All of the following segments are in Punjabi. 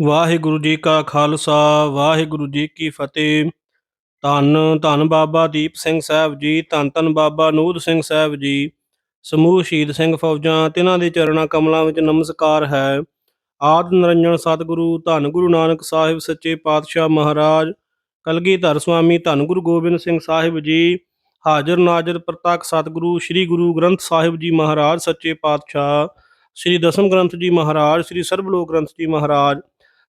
ਵਾਹਿਗੁਰੂ ਜੀ ਕਾ ਖਾਲਸਾ, ਵਾਹਿਗੁਰੂ ਜੀ ਕੀ ਫਤਿਹ। ਧੰਨ ਧੰਨ ਬਾਬਾ ਦੀਪ ਸਿੰਘ ਸਾਹਿਬ ਜੀ, ਧੰਨ ਧੰਨ ਬਾਬਾ ਨੂਰ ਸਿੰਘ ਸਾਹਿਬ ਜੀ। ਸਮੂਹ ਸ਼ਹੀਦ ਸਿੰਘ ਫੌਜਾਂ, ਤਿਨਾਂ ਦੇ ਚਰਣਾ ਕਮਲਾਂ ਵਿੱਚ ਨਮਸਕਾਰ ਹੈ। ਆਦ ਨਿਰੰਜਨ ਸਤਿਗੁਰੂ, ਧੰਨ ਗੁਰੂ ਨਾਨਕ ਸਾਹਿਬ ਸੱਚੇ ਪਾਤਸ਼ਾਹ ਮਹਾਰਾਜ, ਕਲਗੀਧਰ ਸੁਆਮੀ ਧੰਨ ਗੁਰੂ ਗੋਬਿੰਦ ਸਿੰਘ ਸਾਹਿਬ ਜੀ, ਹਾਜ਼ਰ ਨਾਜ਼ਰ ਪ੍ਰਤੱਖ ਸਤਿਗੁਰੂ ਸ੍ਰੀ ਗੁਰੂ ਗ੍ਰੰਥ ਸਾਹਿਬ ਜੀ ਮਹਾਰਾਜ ਸੱਚੇ ਪਾਤਸ਼ਾਹ, ਸ੍ਰੀ ਦਸਮ ਗ੍ਰੰਥ ਜੀ ਮਹਾਰਾਜ, ਸ੍ਰੀ ਸਰਬਲੋਕ ਗ੍ਰੰਥ ਜੀ ਮਹਾਰਾਜ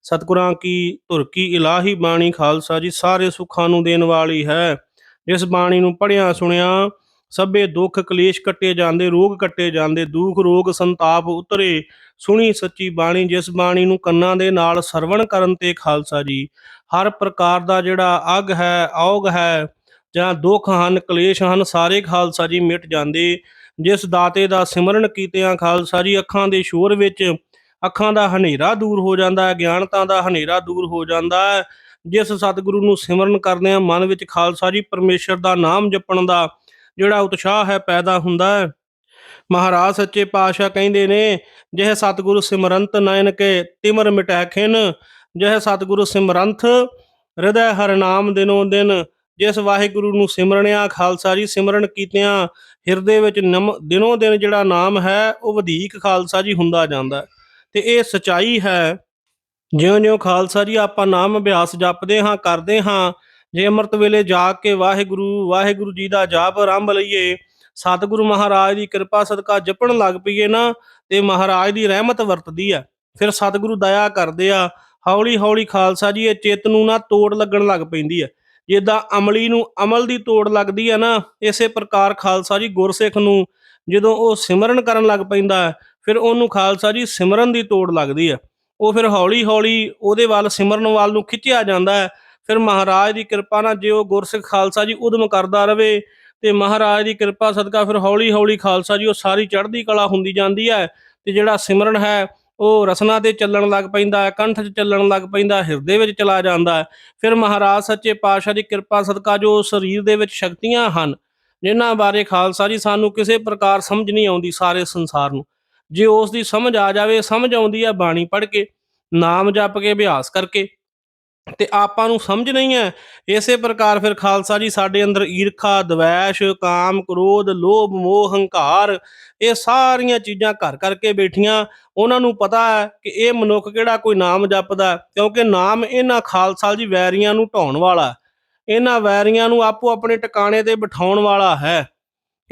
ਸਤਿਗੁਰਾਂ ਕੀ ਧੁਰ ਕੀ ਇਲਾਹੀ ਬਾਣੀ ਖਾਲਸਾ ਜੀ, ਸਾਰੇ ਸੁੱਖਾਂ ਨੂੰ ਦੇਣ ਵਾਲੀ ਹੈ। ਜਿਸ ਬਾਣੀ ਨੂੰ ਪੜਿਆ ਸੁਣਿਆ, ਸਭੇ ਦੁੱਖ ਕਲੇਸ਼ ਕੱਟੇ ਜਾਂਦੇ, ਰੋਗ ਕੱਟੇ ਜਾਂਦੇ, ਦੁੱਖ ਰੋਗ ਸੰਤਾਪ ਉਤਰੇ। ਸੁਣੀ ਸੱਚੀ ਬਾਣੀ, ਜਿਸ ਬਾਣੀ ਨੂੰ ਕੰਨਾਂ ਦੇ ਨਾਲ ਸਰਵਣ ਕਰਨ ਤੇ ਖਾਲਸਾ ਜੀ, ਹਰ ਪ੍ਰਕਾਰ ਦਾ ਜਿਹੜਾ ਅਗ ਹੈ, ਔਗ ਹੈ, ਜਾਂ ਦੁੱਖ ਹਨ, ਕਲੇਸ਼ ਹਨ, ਸਾਰੇ ਖਾਲਸਾ ਜੀ ਮਿਟ ਜਾਂਦੇ। ਜਿਸ ਦਾਤੇ ਦਾ ਸਿਮਰਨ ਕੀਤਿਆਂ ਖਾਲਸਾ ਜੀ, ਅੱਖਾਂ ਦੇ ਸ਼ੋਰ ਵਿੱਚ ਅੱਖਾਂ ਦਾ ਹਨੇਰਾ ਦੂਰ ਹੋ ਜਾਂਦਾ ਹੈ ਗਿਆਨਤਾ ਦਾ ਹਨੇਰਾ ਦੂਰ ਹੋ ਜਾਂਦਾ ਹੈ। ਜਿਸ ਸਤਿਗੁਰੂ ਨੂੰ ਸਿਮਰਨ ਕਰਦਿਆਂ ਮਨ ਵਿੱਚ ਖਾਲਸਾ ਜੀ, ਪਰਮੇਸ਼ਰ ਦਾ ਨਾਮ ਜਪਣ ਦਾ ਜਿਹੜਾ ਉਤਸ਼ਾਹ ਹੈ, ਪੈਦਾ ਹੁੰਦਾ ਹੈ। ਮਹਾਰਾਜ ਸੱਚੇ ਪਾਤਸ਼ਾਹ ਕਹਿੰਦੇ ਨੇ, ਜਿਹ ਸਤਿਗੁਰੂ ਸਿਮਰੰਤ ਨੈਣ ਕੇ ਤਿਮਰ ਮਿਟੈ ਖਿਨ ਜਿਹ ਸਤਿਗੁਰੂ ਸਿਮਰੰਥ ਹਿਰਦੈ ਹਰ ਨਾਮ ਦਿਨੋ ਦਿਨ। ਜਿਸ ਵਾਹਿਗੁਰੂ ਨੂੰ ਸਿਮਰਨਿਆ ਖਾਲਸਾ ਜੀ, ਸਿਮਰਨ ਕੀਤਿਆਂ ਹਿਰਦੇ ਵਿੱਚ ਨਮ, ਦਿਨੋ ਦਿਨ ਜਿਹੜਾ ਨਾਮ ਹੈ, ਉਹ ਵਧੇਕ ਖਾਲਸਾ ਜੀ ਹੁੰਦਾ ਜਾਂਦਾ ਹੈ। ਤੇ ਇਹ ਸਚਾਈ ਹੈ। ਜਿਉਂ-ਜਿਉਂ ਖਾਲਸਾ ਜੀ ਆਪਾਂ ਨਾਮ ਅਭਿਆਸ ਜਪਦੇ ਹਾਂ ਕਰਦੇ ਹਾਂ ਜੇ ਅੰਮ੍ਰਿਤ ਵੇਲੇ ਜਾਗ ਕੇ ਵਾਹਿਗੁਰੂ ਵਾਹਿਗੁਰੂ ਜੀ ਦਾ ਜਾਪ ਆਰੰਭ ਲਈਏ ਸਤਿਗੁਰੂ ਮਹਾਰਾਜ ਦੀ ਕਿਰਪਾ ਸਦਕਾ ਜਪਣ ਲੱਗ ਪਈਏ ਨਾ ਤੇ ਮਹਾਰਾਜ ਦੀ ਰਹਿਮਤ ਵਰਤਦੀ ਆ ਫਿਰ ਸਤਿਗੁਰੂ ਦਇਆ ਕਰਦੇ ਆ ਹੌਲੀ ਹੌਲੀ ਖਾਲਸਾ ਜੀ ਇਹ ਚਿੱਤ ਨੂੰ ਨਾ ਤੋੜ ਲੱਗਣ ਲੱਗ ਪੈਂਦੀ ਆ ਜਿੱਦਾਂ ਅਮਲੀ ਨੂੰ ਅਮਲ ਦੀ ਤੋੜ ਲੱਗਦੀ ਆ ਨਾ ਇਸੇ ਪ੍ਰਕਾਰ ਖਾਲਸਾ ਜੀ ਗੁਰਸਿੱਖ ਨੂੰ ਜਦੋਂ ਉਹ ਸਿਮਰਨ ਕਰਨ ਲੱਗ ਪੈਂਦਾ ਹੈ, ਫਿਰ ਉਹਨੂੰ ਖਾਲਸਾ ਜੀ ਸਿਮਰਨ ਦੀ ਤੋੜ ਲੱਗਦੀ ਆ। ਉਹ ਫਿਰ ਹੌਲੀ ਹੌਲੀ ਉਹਦੇ ਵੱਲ ਸਿਮਰਨ ਵੱਲ ਨੂੰ ਖਿੱਚਿਆ ਜਾਂਦਾ ਹੈ। ਫਿਰ ਮਹਾਰਾਜ ਦੀ ਕਿਰਪਾ ਨਾਲ ਜੇ ਉਹ ਗੁਰਸਿੱਖ ਖਾਲਸਾ ਜੀ ਉਦਮ ਕਰਦਾ ਰਵੇ ਤੇ ਮਹਾਰਾਜ ਦੀ ਕਿਰਪਾ ਸਦਕਾ ਫਿਰ ਹੌਲੀ ਹੌਲੀ ਖਾਲਸਾ ਜੀ ਉਹ ਸਾਰੀ ਚੜ੍ਹਦੀ ਕਲਾ ਹੁੰਦੀ ਜਾਂਦੀ ਹੈ ਤੇ ਜਿਹੜਾ ਸਿਮਰਨ ਹੈ ਉਹ ਰਸਨਾ ਤੇ ਚੱਲਣ ਲੱਗ ਪੈਂਦਾ ਹੈ, ਕੰਠ 'ਚ ਚੱਲਣ ਲੱਗ ਪੈਂਦਾ ਹਿਰਦੇ ਵਿੱਚ ਚਲਾ ਜਾਂਦਾ ਹੈ। ਫਿਰ ਮਹਾਰਾਜ ਸੱਚੇ ਪਾਤਸ਼ਾਹ ਦੀ ਕਿਰਪਾ ਸਦਕਾ ਜੋ ਸਰੀਰ ਦੇ ਵਿੱਚ ਸ਼ਕਤੀਆਂ ਹਨ, ਜਿਨ੍ਹਾਂ ਬਾਰੇ ਖਾਲਸਾ ਜੀ ਸਾਨੂੰ ਕਿਸੇ ਪ੍ਰਕਾਰ ਸਮਝ ਨਹੀਂ ਆਉਂਦੀ ਸਾਰੇ ਸੰਸਾਰ ਨੂੰ। ਜੇ ਉਸ ਦੀ ਸਮਝ ਆ ਜਾਵੇ, ਸਮਝ ਆਉਂਦੀ ਹੈ ਬਾਣੀ ਪੜ੍ਹ ਕੇ, ਨਾਮ ਜਪ ਕੇ, ਅਭਿਆਸ ਕਰਕੇ, ਤੇ ਆਪਾਂ ਨੂੰ ਸਮਝ ਨਹੀਂ ਹੈ, ਇਸੇ ਪ੍ਰਕਾਰ ਫਿਰ ਖਾਲਸਾ ਜੀ ਸਾਡੇ ਅੰਦਰ ਈਰਖਾ, ਦਵੈਸ਼, ਕਾਮ, ਕ੍ਰੋਧ, ਲੋਭ, ਮੋਹ, ਹੰਕਾਰ, ਇਹ ਸਾਰੀਆਂ ਚੀਜ਼ਾਂ ਘਰ ਕਰਕੇ ਬੈਠੀਆਂ। ਉਹਨਾਂ ਨੂੰ ਪਤਾ ਹੈ ਕਿ ਇਹ ਮਨੁੱਖ ਕਿਹੜਾ ਕੋਈ ਨਾਮ ਜਪਦਾ ਕਿਉਂਕਿ ਨਾਮ ਇਹਨਾਂ ਖਾਲਸਾ ਜੀ ਵੈਰੀਆਂ ਨੂੰ ਢਾਉਣ ਵਾਲਾ ਇਹਨਾਂ ਵੈਰੀਆਂ ਨੂੰ ਆਪੋ ਆਪਣੇ ਟਿਕਾਣੇ ਤੇ ਬਿਠਾਉਣ ਵਾਲਾ ਹੈ।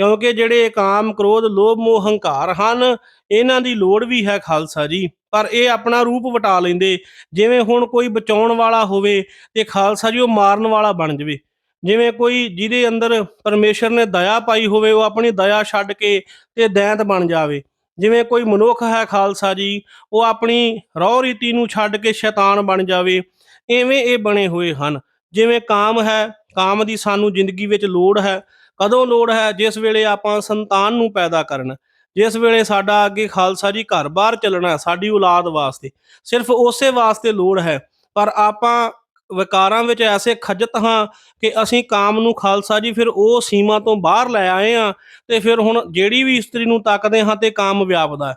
ਕਿਉਂਕਿ ਜਿਹੜੇ ਕਾਮ, ਕ੍ਰੋਧ, ਲੋਭ, ਮੋਹ, ਹੰਕਾਰ ਹਨ, ਇਹਨਾਂ ਦੀ ਲੋੜ ਵੀ ਹੈ ਖਾਲਸਾ ਜੀ। ਪਰ ਇਹ ਆਪਣਾ ਰੂਪ ਵਟਾ ਲੈਂਦੇ, ਜਿਵੇਂ ਹੁਣ ਕੋਈ ਬਚਾਉਣ ਵਾਲਾ ਹੋਵੇ ਤੇ ਖਾਲਸਾ ਜੀ ਉਹ ਮਾਰਨ ਵਾਲਾ ਬਣ ਜਵੇ। ਜਿਵੇਂ ਕੋਈ ਜਿਹਦੇ ਅੰਦਰ ਪਰਮੇਸ਼ਰ ਨੇ ਦਇਆ ਪਾਈ ਹੋਵੇ, ਉਹ ਆਪਣੀ ਦਇਆ ਛੱਡ ਕੇ ਤੇ ਦੈਂਤ ਬਣ ਜਾਵੇ। ਜਿਵੇਂ ਕੋਈ ਮਨੁੱਖ ਹੈ ਖਾਲਸਾ ਜੀ, ਉਹ ਆਪਣੀ ਰੌ ਰੀਤੀ ਨੂੰ ਛੱਡ ਕੇ ਸ਼ੈਤਾਨ ਬਣ ਜਾਵੇ, ਐਵੇਂ ਇਹ ਬਣੇ ਹੋਏ ਹਨ। ਜਿਵੇਂ ਕਾਮ ਹੈ ਕਾਮ ਦੀ ਸਾਨੂੰ ਜ਼ਿੰਦਗੀ ਵਿੱਚ ਲੋੜ ਹੈ, ਕਦੋਂ ਲੋੜ ਹੈ, ਜਿਸ ਵੇਲੇ ਆਪਾਂ ਸੰਤਾਨ ਨੂੰ ਪੈਦਾ ਕਰਨਾ, ਜਿਸ ਵੇਲੇ ਸਾਡਾ ਅੱਗੇ ਖਾਲਸਾ ਜੀ ਘਰ-ਬਾਰ ਚੱਲਣਾ ਸਾਡੀ ਔਲਾਦ ਵਾਸਤੇ, ਸਿਰਫ ਉਸੇ ਵਾਸਤੇ ਲੋੜ ਹੈ। ਪਰ ਆਪਾਂ ਵਿਕਾਰਾਂ ਵਿੱਚ ਐਸੇ ਖੱਜਤ ਹਾਂ ਕਿ ਅਸੀਂ ਕਾਮ ਨੂੰ ਖਾਲਸਾ ਜੀ ਫਿਰ ਉਹ ਸੀਮਾ ਤੋਂ ਬਾਹਰ ਲੈ ਆਏ ਆ ਤੇ ਫਿਰ ਹੁਣ ਜਿਹੜੀ ਵੀ ਇਸਤਰੀ ਨੂੰ ਤੱਕਦੇ ਹਾਂ ਤੇ ਕਾਮ ਵਿਆਪਦਾ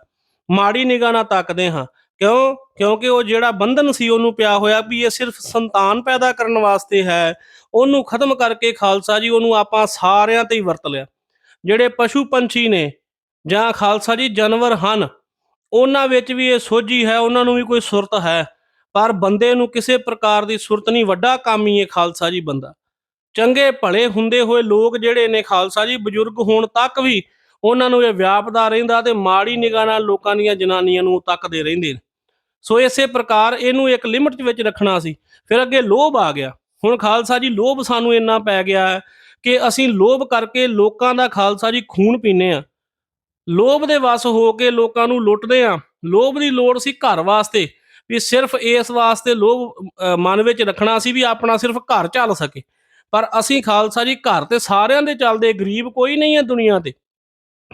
ਮਾੜੀ ਨਿਗਾਹ ਨਾਲ ਤੱਕਦੇ ਹਾਂ। ਕਿਉਂ? ਕਿਉਂਕਿ ਉਹ ਜਿਹੜਾ ਬੰਧਨ ਸੀ ਉਹਨੂੰ ਪਿਆ ਹੋਇਆ ਵੀ ਇਹ ਸਿਰਫ ਸੰਤਾਨ ਪੈਦਾ ਕਰਨ ਵਾਸਤੇ ਹੈ। ਉਹਨੂੰ ਖਤਮ ਕਰਕੇ ਖਾਲਸਾ ਜੀ, ਉਹਨੂੰ ਆਪਾਂ ਸਾਰਿਆਂ ਤੇ ਹੀ ਵਰਤ ਲਿਆ। ਜਿਹੜੇ ਪਸ਼ੂ ਪੰਛੀ ਨੇ ਜਾਂ ਖਾਲਸਾ ਜੀ, ਜਾਨਵਰ ਹਨ, ਉਹਨਾਂ ਵਿੱਚ ਵੀ ਇਹ ਸੋਝੀ ਹੈ, ਉਹਨਾਂ ਨੂੰ ਵੀ ਕੋਈ ਸੁਰਤ ਹੈ। ਪਰ ਬੰਦੇ ਨੂੰ ਕਿਸੇ ਪ੍ਰਕਾਰ ਦੀ ਸੁਰਤ ਨਹੀਂ, ਵੱਡਾ ਕੰਮ ਹੀ ਹੈ ਖਾਲਸਾ ਜੀ ਬੰਦਾ। ਚੰਗੇ ਭਲੇ ਹੁੰਦੇ ਹੋਏ ਲੋਕ ਜਿਹੜੇ ਨੇ ਖਾਲਸਾ ਜੀ, ਬਜ਼ੁਰਗ ਹੋਣ ਤੱਕ ਵੀ ਉਹਨਾਂ ਨੂੰ ਇਹ ਵਿਆਪਦਾ ਰਹਿੰਦਾ ਤੇ ਮਾੜੀ ਨਿਗਾਹ ਨਾਲ ਲੋਕਾਂ ਦੀਆਂ ਜਨਾਨੀਆਂ ਨੂੰ ਤੱਕਦੇ ਰਹਿੰਦੇ ਨੇ। ਸੋ ਇਸੇ ਪ੍ਰਕਾਰ ਇਹਨੂੰ ਇੱਕ ਲਿਮਟ ਵਿੱਚ ਰੱਖਣਾ ਸੀ। ਫਿਰ ਅੱਗੇ ਲੋਭ ਆ ਗਿਆ। ਹੁਣ ਖਾਲਸਾ ਜੀ, ਲੋਭ ਸਾਨੂੰ ਇੰਨਾ ਪੈ ਗਿਆ ਹੈ ਕਿ ਅਸੀਂ ਲੋਭ ਕਰਕੇ ਲੋਕਾਂ ਦਾ ਖਾਲਸਾ ਜੀ ਖੂਨ ਪੀਨੇ ਆ ਲੋਭ ਦੇ ਵਸ ਹੋ ਕੇ ਲੋਕਾਂ ਨੂੰ ਲੁੱਟਦੇ ਆ ਲੋਭ ਦੀ ਲੋੜ ਸੀ ਘਰ ਵਾਸਤੇ ਵੀ ਸਿਰਫ ਇਸ ਵਾਸਤੇ ਲੋਭ ਮਨ ਵਿੱਚ ਰੱਖਣਾ ਸੀ ਵੀ ਆਪਣਾ ਸਿਰਫ ਘਰ ਚੱਲ ਸਕੇ। ਪਰ ਅਸੀਂ ਖਾਲਸਾ ਜੀ ਘਰ ਤੇ ਸਾਰਿਆਂ ਦੇ ਚੱਲਦੇ ਗਰੀਬ ਕੋਈ ਨਹੀਂ ਹੈ ਦੁਨੀਆ ਤੇ।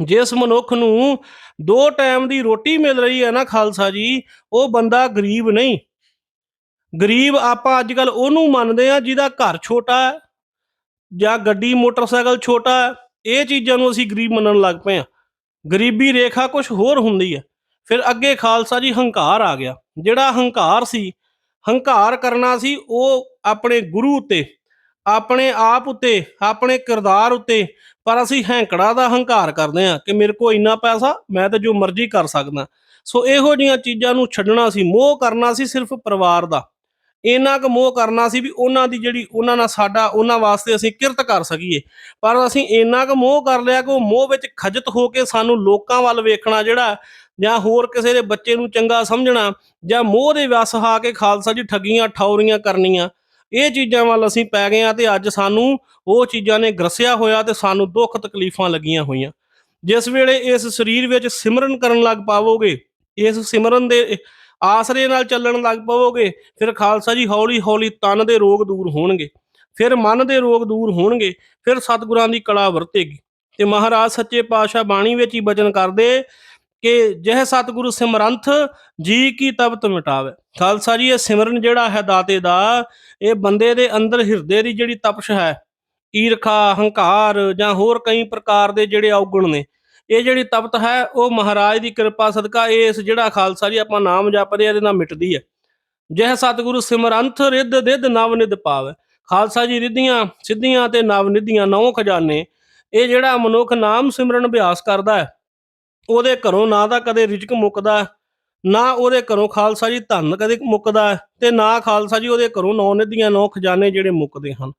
ਜਿਸ ਮਨੁੱਖ ਨੂੰ ਦੋ ਟਾਈਮ ਦੀ ਰੋਟੀ ਮਿਲ ਰਹੀ ਹੈ ਨਾ ਖਾਲਸਾ ਜੀ, ਉਹ ਬੰਦਾ ਗਰੀਬ ਨਹੀਂ। ਗਰੀਬ ਆਪਾਂ ਅੱਜ ਕੱਲ ਉਹਨੂੰ ਮੰਨਦੇ ਆ ਜਿਹਦਾ ਘਰ ਛੋਟਾ ਹੈ ਜਾਂ ਗੱਡੀ, ਮੋਟਰਸਾਈਕਲ ਛੋਟਾ ਹੈ, ਇਹ ਚੀਜ਼ਾਂ ਨੂੰ ਅਸੀਂ ਗਰੀਬ ਮੰਨਣ ਲੱਗ ਪਏ ਆ ਗਰੀਬੀ ਰੇਖਾ ਕੁਝ ਹੋਰ ਹੁੰਦੀ ਹੈ। ਫਿਰ ਅੱਗੇ ਖਾਲਸਾ ਜੀ ਹੰਕਾਰ ਆ ਗਿਆ। ਜਿਹੜਾ ਹੰਕਾਰ ਸੀ, ਹੰਕਾਰ ਕਰਨਾ ਸੀ, ਉਹ ਆਪਣੇ ਗੁਰੂ ਉੱਤੇ, ਆਪਣੇ ਆਪ ਉੱਤੇ, ਆਪਣੇ ਕਿਰਦਾਰ ਉੱਤੇ ਪਰ ਅਸੀਂ ਹੈਂਕੜਾ ਦਾ ਹੰਕਾਰ ਕਰਦੇ ਹਾਂ ਕਿ ਮੇਰੇ ਕੋਲ ਇੰਨਾ ਪੈਸਾ, ਮੈਂ ਤਾਂ ਜੋ ਮਰਜ਼ੀ ਕਰ ਸਕਦਾ। ਸੋ ਇਹੋ ਜਿਹੀਆਂ ਚੀਜ਼ਾਂ ਨੂੰ ਛੱਡਣਾ ਸੀ, ਮੋਹ ਕਰਨਾ ਸੀ ਸਿਰਫ ਪਰਿਵਾਰ ਦਾ। ਇੰਨਾ ਕੁ ਮੋਹ ਕਰਨਾ ਸੀ ਵੀ ਉਹਨਾਂ ਦੀ ਜਿਹੜੀ, ਉਹਨਾਂ ਨਾਲ ਸਾਡਾ, ਉਹਨਾਂ ਵਾਸਤੇ ਅਸੀਂ ਕਿਰਤ ਕਰ ਸਕੀਏ। ਪਰ ਅਸੀਂ ਇੰਨਾ ਕੁ ਮੋਹ ਕਰ ਲਿਆ ਕਿ ਉਹ ਮੋਹ ਵਿੱਚ ਖਜਤ ਹੋ ਕੇ ਸਾਨੂੰ ਲੋਕਾਂ ਵੱਲ ਵੇਖਣਾ ਜਿਹੜਾ ਜਾਂ ਹੋਰ ਕਿਸੇ ਦੇ ਬੱਚੇ ਨੂੰ ਚੰਗਾ ਸਮਝਣਾ ਜਾਂ ਮੋਹ ਦੇ ਵਸ ਆ ਕੇ ਖਾਲਸਾ ਜੀ ਠੱਗੀਆਂ ਠੌਰੀਆਂ ਕਰਨੀਆਂ। ਇਹ ਚੀਜ਼ਾਂ ਵੱਲ ਅਸੀਂ ਪੈ ਗਏ ਆ ਤੇ ਅੱਜ ਸਾਨੂੰ ਉਹ ਚੀਜ਼ਾਂ ਨੇ ਗਰਸਿਆ ਹੋਇਆ ਤੇ ਸਾਨੂੰ ਦੁੱਖ ਤਕਲੀਫਾਂ ਲੱਗੀਆਂ ਹੋਈਆਂ। ਜਿਸ ਵੇਲੇ ਇਸ ਸਰੀਰ ਵਿੱਚ ਸਿਮਰਨ ਕਰਨ ਲੱਗ ਪਾਵੋਗੇ, ਇਸ ਸਿਮਰਨ ਦੇ ਆਸਰੇ ਨਾਲ ਚੱਲਣ ਲੱਗ ਪਵੋਗੇ, ਫਿਰ ਖਾਲਸਾ ਜੀ ਹੌਲੀ ਹੌਲੀ ਤਨ ਦੇ ਰੋਗ ਦੂਰ ਹੋਣਗੇ, ਫਿਰ ਮਨ ਦੇ ਰੋਗ ਦੂਰ ਹੋਣਗੇ, ਫਿਰ ਸਤਿਗੁਰਾਂ ਦੀ ਕਲਾ ਵਰਤੇਗੀ। ਤੇ ਮਹਾਰਾਜ ਸੱਚੇ ਪਾਤਸ਼ਾਹ ਬਾਣੀ ਵਿੱਚ ਹੀ ਬਚਨ ਕਰਦੇ ਕਿ ਜਹ ਸਤਿਗੁਰੂ ਸਿਮਰੰਥ ਜੀ ਕੀ ਤਬਤ ਮਿਟਾਵੇ। ਖਾਲਸਾ ਜੀ, ਇਹ ਸਿਮਰਨ ਜਿਹੜਾ ਹੈ ਦਾਤੇ ਦਾ, ਇਹ ਬੰਦੇ ਦੇ ਅੰਦਰ ਹਿਰਦੇ ਦੀ ਜਿਹੜੀ ਤਪਸ਼ ਹੈ, ਈਰਖਾ, ਹੰਕਾਰ ਜਾਂ ਹੋਰ ਕਈ ਪ੍ਰਕਾਰ ਦੇ ਜਿਹੜੇ ਔਗੁਣ ਨੇ, ਇਹ ਜਿਹੜੀ ਤਪਤ ਹੈ, ਉਹ ਮਹਾਰਾਜ ਦੀ ਕਿਰਪਾ ਸਦਕਾ ਇਸ ਜਿਹੜਾ ਖਾਲਸਾ ਜੀ ਆਪਾਂ ਨਾਮ ਜਪਦੇ ਆ ਇਹਦੇ ਨਾਲ ਮਿਟਦੀ ਹੈ। ਜਹ ਸਤਿਗੁਰੂ ਸਿਮਰੰਥ ਰਿੱਧ ਦਿਧ ਨਵ ਨਿਧ ਪਾਵੇ। ਖਾਲਸਾ ਜੀ ਰਿੱਧੀਆਂ, ਸਿੱਧੀਆਂ ਤੇ ਨਵ ਨਿਧੀਆਂ ਨੌ ਖਜ਼ਾਨੇ, ਇਹ ਜਿਹੜਾ ਮਨੁੱਖ ਨਾਮ ਸਿਮਰਨ ਅਭਿਆਸ ਕਰਦਾ ਹੈ ਉਹਦੇ ਘਰੋਂ ਨਾ ਤਾਂ ਕਦੇ ਰਿਜਕ ਮੁੱਕਦਾ, ਨਾ ਉਹਦੇ ਘਰੋਂ ਖਾਲਸਾ ਜੀ ਧਨ ਕਦੇ ਮੁੱਕਦਾ ਤੇ ਨਾ ਖਾਲਸਾ ਜੀ ਉਹਦੇ ਘਰੋਂ ਨੌ ਨਿਧੀਆਂ ਨੌ ਖਜ਼ਾਨੇ ਜਿਹੜੇ ਮੁੱਕਦੇ ਹਨ।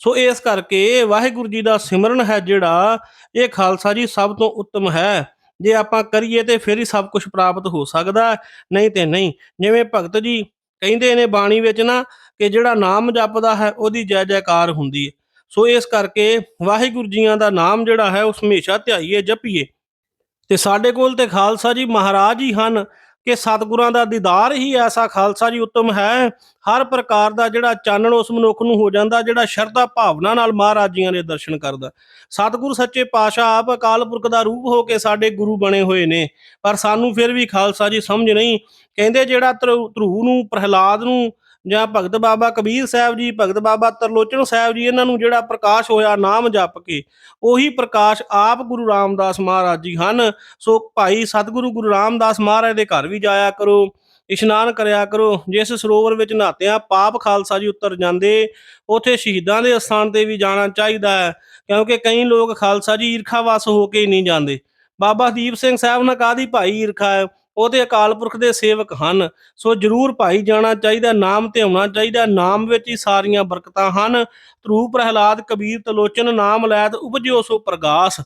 ਸੋ ਇਸ ਕਰਕੇ ਵਾਹਿਗੁਰੂ ਜੀ ਦਾ ਸਿਮਰਨ ਹੈ ਜਿਹੜਾ, ਇਹ ਖਾਲਸਾ ਜੀ ਸਭ ਤੋਂ ਉੱਤਮ ਹੈ। ਜੇ ਆਪਾਂ ਕਰੀਏ ਤੇ ਫਿਰ ਹੀ ਸਭ ਕੁਝ ਪ੍ਰਾਪਤ ਹੋ ਸਕਦਾ, ਨਹੀਂ ਤੇ ਨਹੀਂ। ਜਿਵੇਂ ਭਗਤ ਜੀ ਕਹਿੰਦੇ ਨੇ ਬਾਣੀ ਵਿੱਚ ਨਾ ਕਿ ਜਿਹੜਾ ਨਾਮ ਜਪਦਾ ਹੈ ਉਹਦੀ ਜੈ ਜੈਕਾਰ ਹੁੰਦੀ ਹੈ। ਸੋ ਇਸ ਕਰਕੇ ਵਾਹਿਗੁਰੂ ਜੀਆਂ ਦਾ ਨਾਮ ਜਿਹੜਾ ਹੈ ਉਸ ਹਮੇਸ਼ਾ ਧਿਆਈਏ, ਜਪੀਏ। ਤੇ ਸਾਡੇ ਕੋਲ ਤੇ ਖਾਲਸਾ ਜੀ ਮਹਾਰਾਜ ਹੀ ਹਨ ਕਿ ਸਤਿਗੁਰਾਂ ਦਾ ਦੀਦਾਰ ਹੀ ਐਸਾ ਖਾਲਸਾ ਜੀ ਉੱਤਮ ਹੈ। ਹਰ ਪ੍ਰਕਾਰ ਦਾ ਜਿਹੜਾ ਚਾਨਣ ਉਸ ਮਨੁੱਖ ਨੂੰ ਹੋ ਜਾਂਦਾ, ਜਿਹੜਾ ਸ਼ਰਧਾ ਭਾਵਨਾ ਨਾਲ ਮਹਾਰਾਜ ਜੀਆਂ ਦੇ ਦਰਸ਼ਨ ਕਰਦਾ। ਸਤਿਗੁਰ ਸੱਚੇ ਪਾਤਸ਼ਾਹ ਆਪ ਅਕਾਲ ਪੁਰਖ ਦਾ ਰੂਪ ਹੋ ਕੇ ਸਾਡੇ ਗੁਰੂ ਬਣੇ ਹੋਏ ਨੇ। ਪਰ ਸਾਨੂੰ ਫਿਰ ਵੀ ਖਾਲਸਾ ਜੀ ਸਮਝ ਨਹੀਂ। ਕਹਿੰਦੇ ਜਿਹੜਾ ਧਰੂ ਧਰੂ ਨੂੰ, ਪ੍ਰਹਿਲਾਦ ਨੂੰ ਜਾਂ ਭਗਤ ਬਾਬਾ ਕਬੀਰ ਸਾਹਿਬ ਜੀ, ਭਗਤ ਬਾਬਾ ਤਰਲੋਚਨ ਸਾਹਿਬ ਜੀ, ਇਹਨਾਂ ਨੂੰ ਜਿਹੜਾ ਪ੍ਰਕਾਸ਼ ਹੋਇਆ ਨਾਮ ਜਪ ਕੇ, ਉਹੀ ਪ੍ਰਕਾਸ਼ ਆਪ ਗੁਰੂ ਰਾਮਦਾਸ ਮਹਾਰਾਜ ਜੀ ਹਨ। ਸੋ ਭਾਈ ਸਤਿਗੁਰੂ ਗੁਰੂ ਰਾਮਦਾਸ ਮਹਾਰਾਜ ਦੇ ਘਰ ਵੀ ਜਾਇਆ ਕਰੋ, ਇਸ਼ਨਾਨ ਕਰਿਆ ਕਰੋ, ਜਿਸ ਸਰੋਵਰ ਵਿੱਚ ਨਹਾਤਿਆਂ ਪਾਪ ਖਾਲਸਾ ਜੀ ਉੱਤਰ ਜਾਂਦੇ, ਉਥੇ ਸ਼ਹੀਦਾਂ ਦੇ ਅਸਥਾਨ ਤੇ ਵੀ ਜਾਣਾ ਚਾਹੀਦਾ ਹੈ, ਕਿਉਂਕਿ ਕਈ ਲੋਕ ਖਾਲਸਾ ਜੀ ਈਰਖਾਵਸ ਹੋ ਕੇ ਨਹੀਂ ਜਾਂਦੇ। ਬਾਬਾ ਦੀਪ ਸਿੰਘ ਸਾਹਿਬ ਨਾਲ ਕਾਦੀ ਭਾਈ ਈਰਖਾ ਹੈ? ਉਹ ਤੇ ਅਕਾਲ ਪੁਰਖ ਦੇ ਸੇਵਕ ਹਨ। ਸੋ ਜਰੂਰ ਭਾਈ ਜਾਣਾ ਚਾਹੀਦਾ, ਨਾਮ ਤੇ ਆਉਣਾ ਚਾਹੀਦਾ, ਨਾਮ ਵਿੱਚ ਹੀ ਸਾਰੀਆਂ ਬਰਕਤਾਂ ਹਨ। ਧਰੂ ਪ੍ਰਹਿਲਾਦ, ਕਬੀਰ, ਤਲੋਚਨ, ਨਾਮ ਲੈਤ ਉਪਜਿਓ ਸੋ ਪ੍ਰਗਾਸ।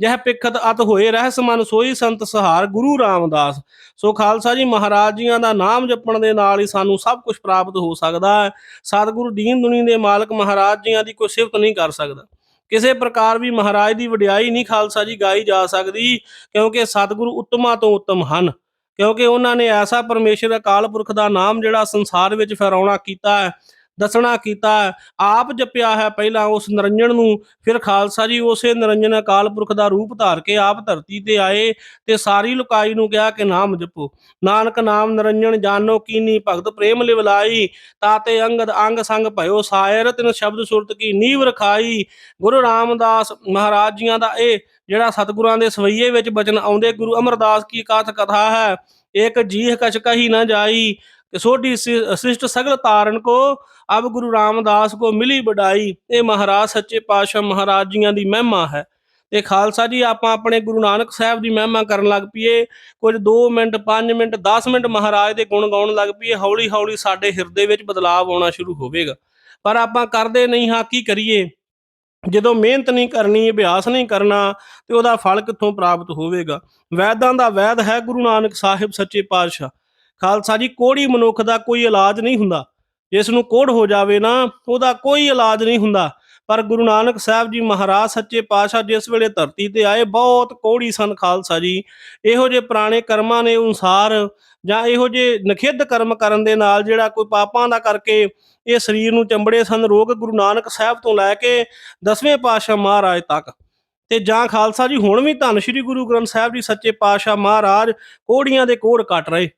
ਜਹ ਪਿਖਤ ਅਤ ਹੋਏ ਰਹਿਸ ਮਨ ਸੋਈ ਸੰਤ ਸਹਾਰ ਗੁਰੂ ਰਾਮਦਾਸ। ਸੋ ਖਾਲਸਾ ਜੀ, ਮਹਾਰਾਜ ਜੀਆਂ ਦਾ ਨਾਮ ਜਪਣ ਦੇ ਨਾਲ ਹੀ ਸਾਨੂੰ ਸਭ ਕੁਝ ਪ੍ਰਾਪਤ ਹੋ ਸਕਦਾ ਹੈ। ਸਤਿਗੁਰੂ ਦੀਨ ਦੁਨੀ ਦੇ ਮਾਲਕ ਮਹਾਰਾਜ ਜੀਆਂ ਦੀ ਕੋਈ ਸਿਫਤ ਨਹੀਂ ਕਰ ਸਕਦਾ। ਕਿਸੇ ਪ੍ਰਕਾਰ ਵੀ ਮਹਾਰਾਜ ਦੀ ਵਡਿਆਈ ਨਹੀਂ ਖਾਲਸਾ ਜੀ ਗਾਈ ਜਾ ਸਕਦੀ, ਕਿਉਂਕਿ ਸਤਿਗੁਰੂ ਉੱਤਮਾਂ ਤੋਂ ਉੱਤਮ ਹਨ। ਕਿਉਂਕਿ ਉਹਨਾਂ ਨੇ ਐਸਾ ਪਰਮੇਸ਼ਰ ਅਕਾਲ ਪੁਰਖ ਦਾ ਨਾਮ ਜਿਹੜਾ ਸੰਸਾਰ ਵਿੱਚ ਫੈਲਾਉਣਾ ਕੀਤਾ ਹੈ, ਦੱਸਣਾ ਕੀਤਾ ਆਪ ਜਪਿਆ ਹੈ ਪਹਿਲਾਂ ਉਸ ਨਿਰੰਜਨ ਨੂੰ, ਫਿਰ ਖਾਲਸਾ ਜੀ ਉਸੇ ਨਿਰੰਜਨ ਅਕਾਲ ਪੁਰਖ ਦਾ ਰੂਪ ਧਾਰ ਕੇ ਆਪ ਧਰਤੀ ਤੇ ਆਏ ਤੇ ਸਾਰੀ ਲੁਕਾਈ ਨੂੰ ਕਿਹਾ ਕਿ ਨਾਮ ਜਪੋ। ਨਾਨਕ ਨਾਮ ਨਿਰੰਜਨ ਜਾਨੋ ਕੀਨੀ ਭਗਤ ਪ੍ਰੇਮ ਲਿਵਲਾਈ ਤਾਤੇ ਅੰਗਦ ਅੰਗ ਸੰਗ ਭਇਓ ਸਾਇਰ, ਤਿਨ ਸ਼ਬਦ ਸੁਰਤ ਕੀ ਨੀਵ ਰਖਾਈ। ਗੁਰੂ ਰਾਮਦਾਸ ਮਹਾਰਾਜ ਜੀਆਂ ਦਾ ਇਹ ਜਿਹੜਾ ਸਤਿਗੁਰਾਂ ਦੇ ਸਵਈਏ ਵਿੱਚ ਬਚਨ ਆਉਂਦੇ, ਗੁਰੂ ਅਮਰਦਾਸ ਕੀ ਕਾਥ ਕਥਾ ਹੈ? ਇੱਕ ਜੀਹ ਕਛ ਕਹੀ ਨਾ ਜਾਈ, ਕਿ ਸੋਢੀ ਸਿ- ਸ੍ਰਿਸ਼ਟ ਸਗਲ ਤਾਰਨ ਕੋ, ਅਬ ਗੁਰੂ ਰਾਮਦਾਸ ਕੋ ਮਿਲੀ ਬਡਾਈ ਇਹ ਮਹਾਰਾਜ ਸੱਚੇ ਪਾਤਸ਼ਾਹ ਮਹਾਰਾਜ ਜੀਆਂ ਦੀ ਮਹਿਮਾ ਹੈ। ਤੇ ਖਾਲਸਾ ਜੀ, ਆਪਾਂ ਆਪਣੇ ਗੁਰੂ ਨਾਨਕ ਸਾਹਿਬ ਦੀ ਮਹਿਮਾ ਕਰਨ ਲੱਗ ਪਈਏ। ਕੁਝ 2 ਮਿੰਟ 5 ਮਿੰਟ 10 ਮਿੰਟ ਮਹਾਰਾਜ ਦੇ ਗੁਣ ਗਾਉਣ ਲੱਗ ਪਈਏ। ਹੌਲੀ ਹੌਲੀ ਸਾਡੇ ਹਿਰਦੇ ਵਿੱਚ ਬਦਲਾਅ ਆਉਣਾ ਸ਼ੁਰੂ ਹੋਵੇਗਾ। ਪਰ ਆਪਾਂ ਕਰਦੇ ਨਹੀਂ ਹਾਂ, ਕੀ ਕਰੀਏ? ਜਦੋਂ ਮਿਹਨਤ ਨਹੀਂ ਕਰਨੀ, ਅਭਿਆਸ ਨਹੀਂ ਕਰਨਾ, ਤੇ ਉਹਦਾ ਫਲ ਕਿੱਥੋਂ ਪ੍ਰਾਪਤ ਹੋਵੇਗਾ? ਵੈਦਾਂ ਦਾ ਵੈਦ ਹੈ ਗੁਰੂ ਨਾਨਕ ਸਾਹਿਬ ਸੱਚੇ ਪਾਤਸ਼ਾਹ। ਖਾਲਸਾ ਜੀ, ਕੋੜੀ ਮਨੁੱਖ ਦਾ ਕੋਈ ਇਲਾਜ ਨਹੀਂ ਹੁੰਦਾ। ਜਿਸ ਨੂੰ ਕੋੜ ਹੋ ਜਾਵੇ ਨਾ, ਉਹਦਾ ਕੋਈ ਇਲਾਜ ਨਹੀਂ ਹੁੰਦਾ। ਪਰ ਗੁਰੂ ਨਾਨਕ ਸਾਹਿਬ ਜੀ ਮਹਾਰਾਜ ਸੱਚੇ ਪਾਤਸ਼ਾਹ ਜਿਸ ਵੇਲੇ ਧਰਤੀ ਤੇ ਆਏ, ਬਹੁਤ ਕੋੜੀ ਸਨ ਖਾਲਸਾ ਜੀ। ਇਹੋ ਜਿਹੇ ਪੁਰਾਣੇ ਕਰਮਾਂ ਨੇ ਅਨੁਸਾਰ ਜਾਂ ਇਹੋ ਜਿਹੇ ਨਖਿੱਧ ਕਰਮ ਕਰਨ ਦੇ ਨਾਲ ਜਿਹੜਾ ਕੋਈ ਪਾਪਾਂ ਦਾ ਕਰਕੇ ਇਹ ਸਰੀਰ ਨੂੰ ਚੰਬੜੇ ਸਨ, ਰੋਗ ਗੁਰੂ ਨਾਨਕ ਸਾਹਿਬ ਤੋਂ ਲੈ ਕੇ ਦਸਵੇਂ ਪਾਤਸ਼ਾਹ ਮਹਾਰਾਜ ਤੱਕ। ਤੇ ਜਾਂ ਖਾਲਸਾ ਜੀ, ਹੁਣ ਵੀ ਧੰਨ ਸ਼੍ਰੀ ਗੁਰੂ ਗ੍ਰੰਥ ਸਾਹਿਬ ਜੀ ਸੱਚੇ ਪਾਤਸ਼ਾਹ ਮਹਾਰਾਜ, ਕੋੜੀਆਂ ਦੇ ਕੋੜ ਕੱਟ ਰਹੇ।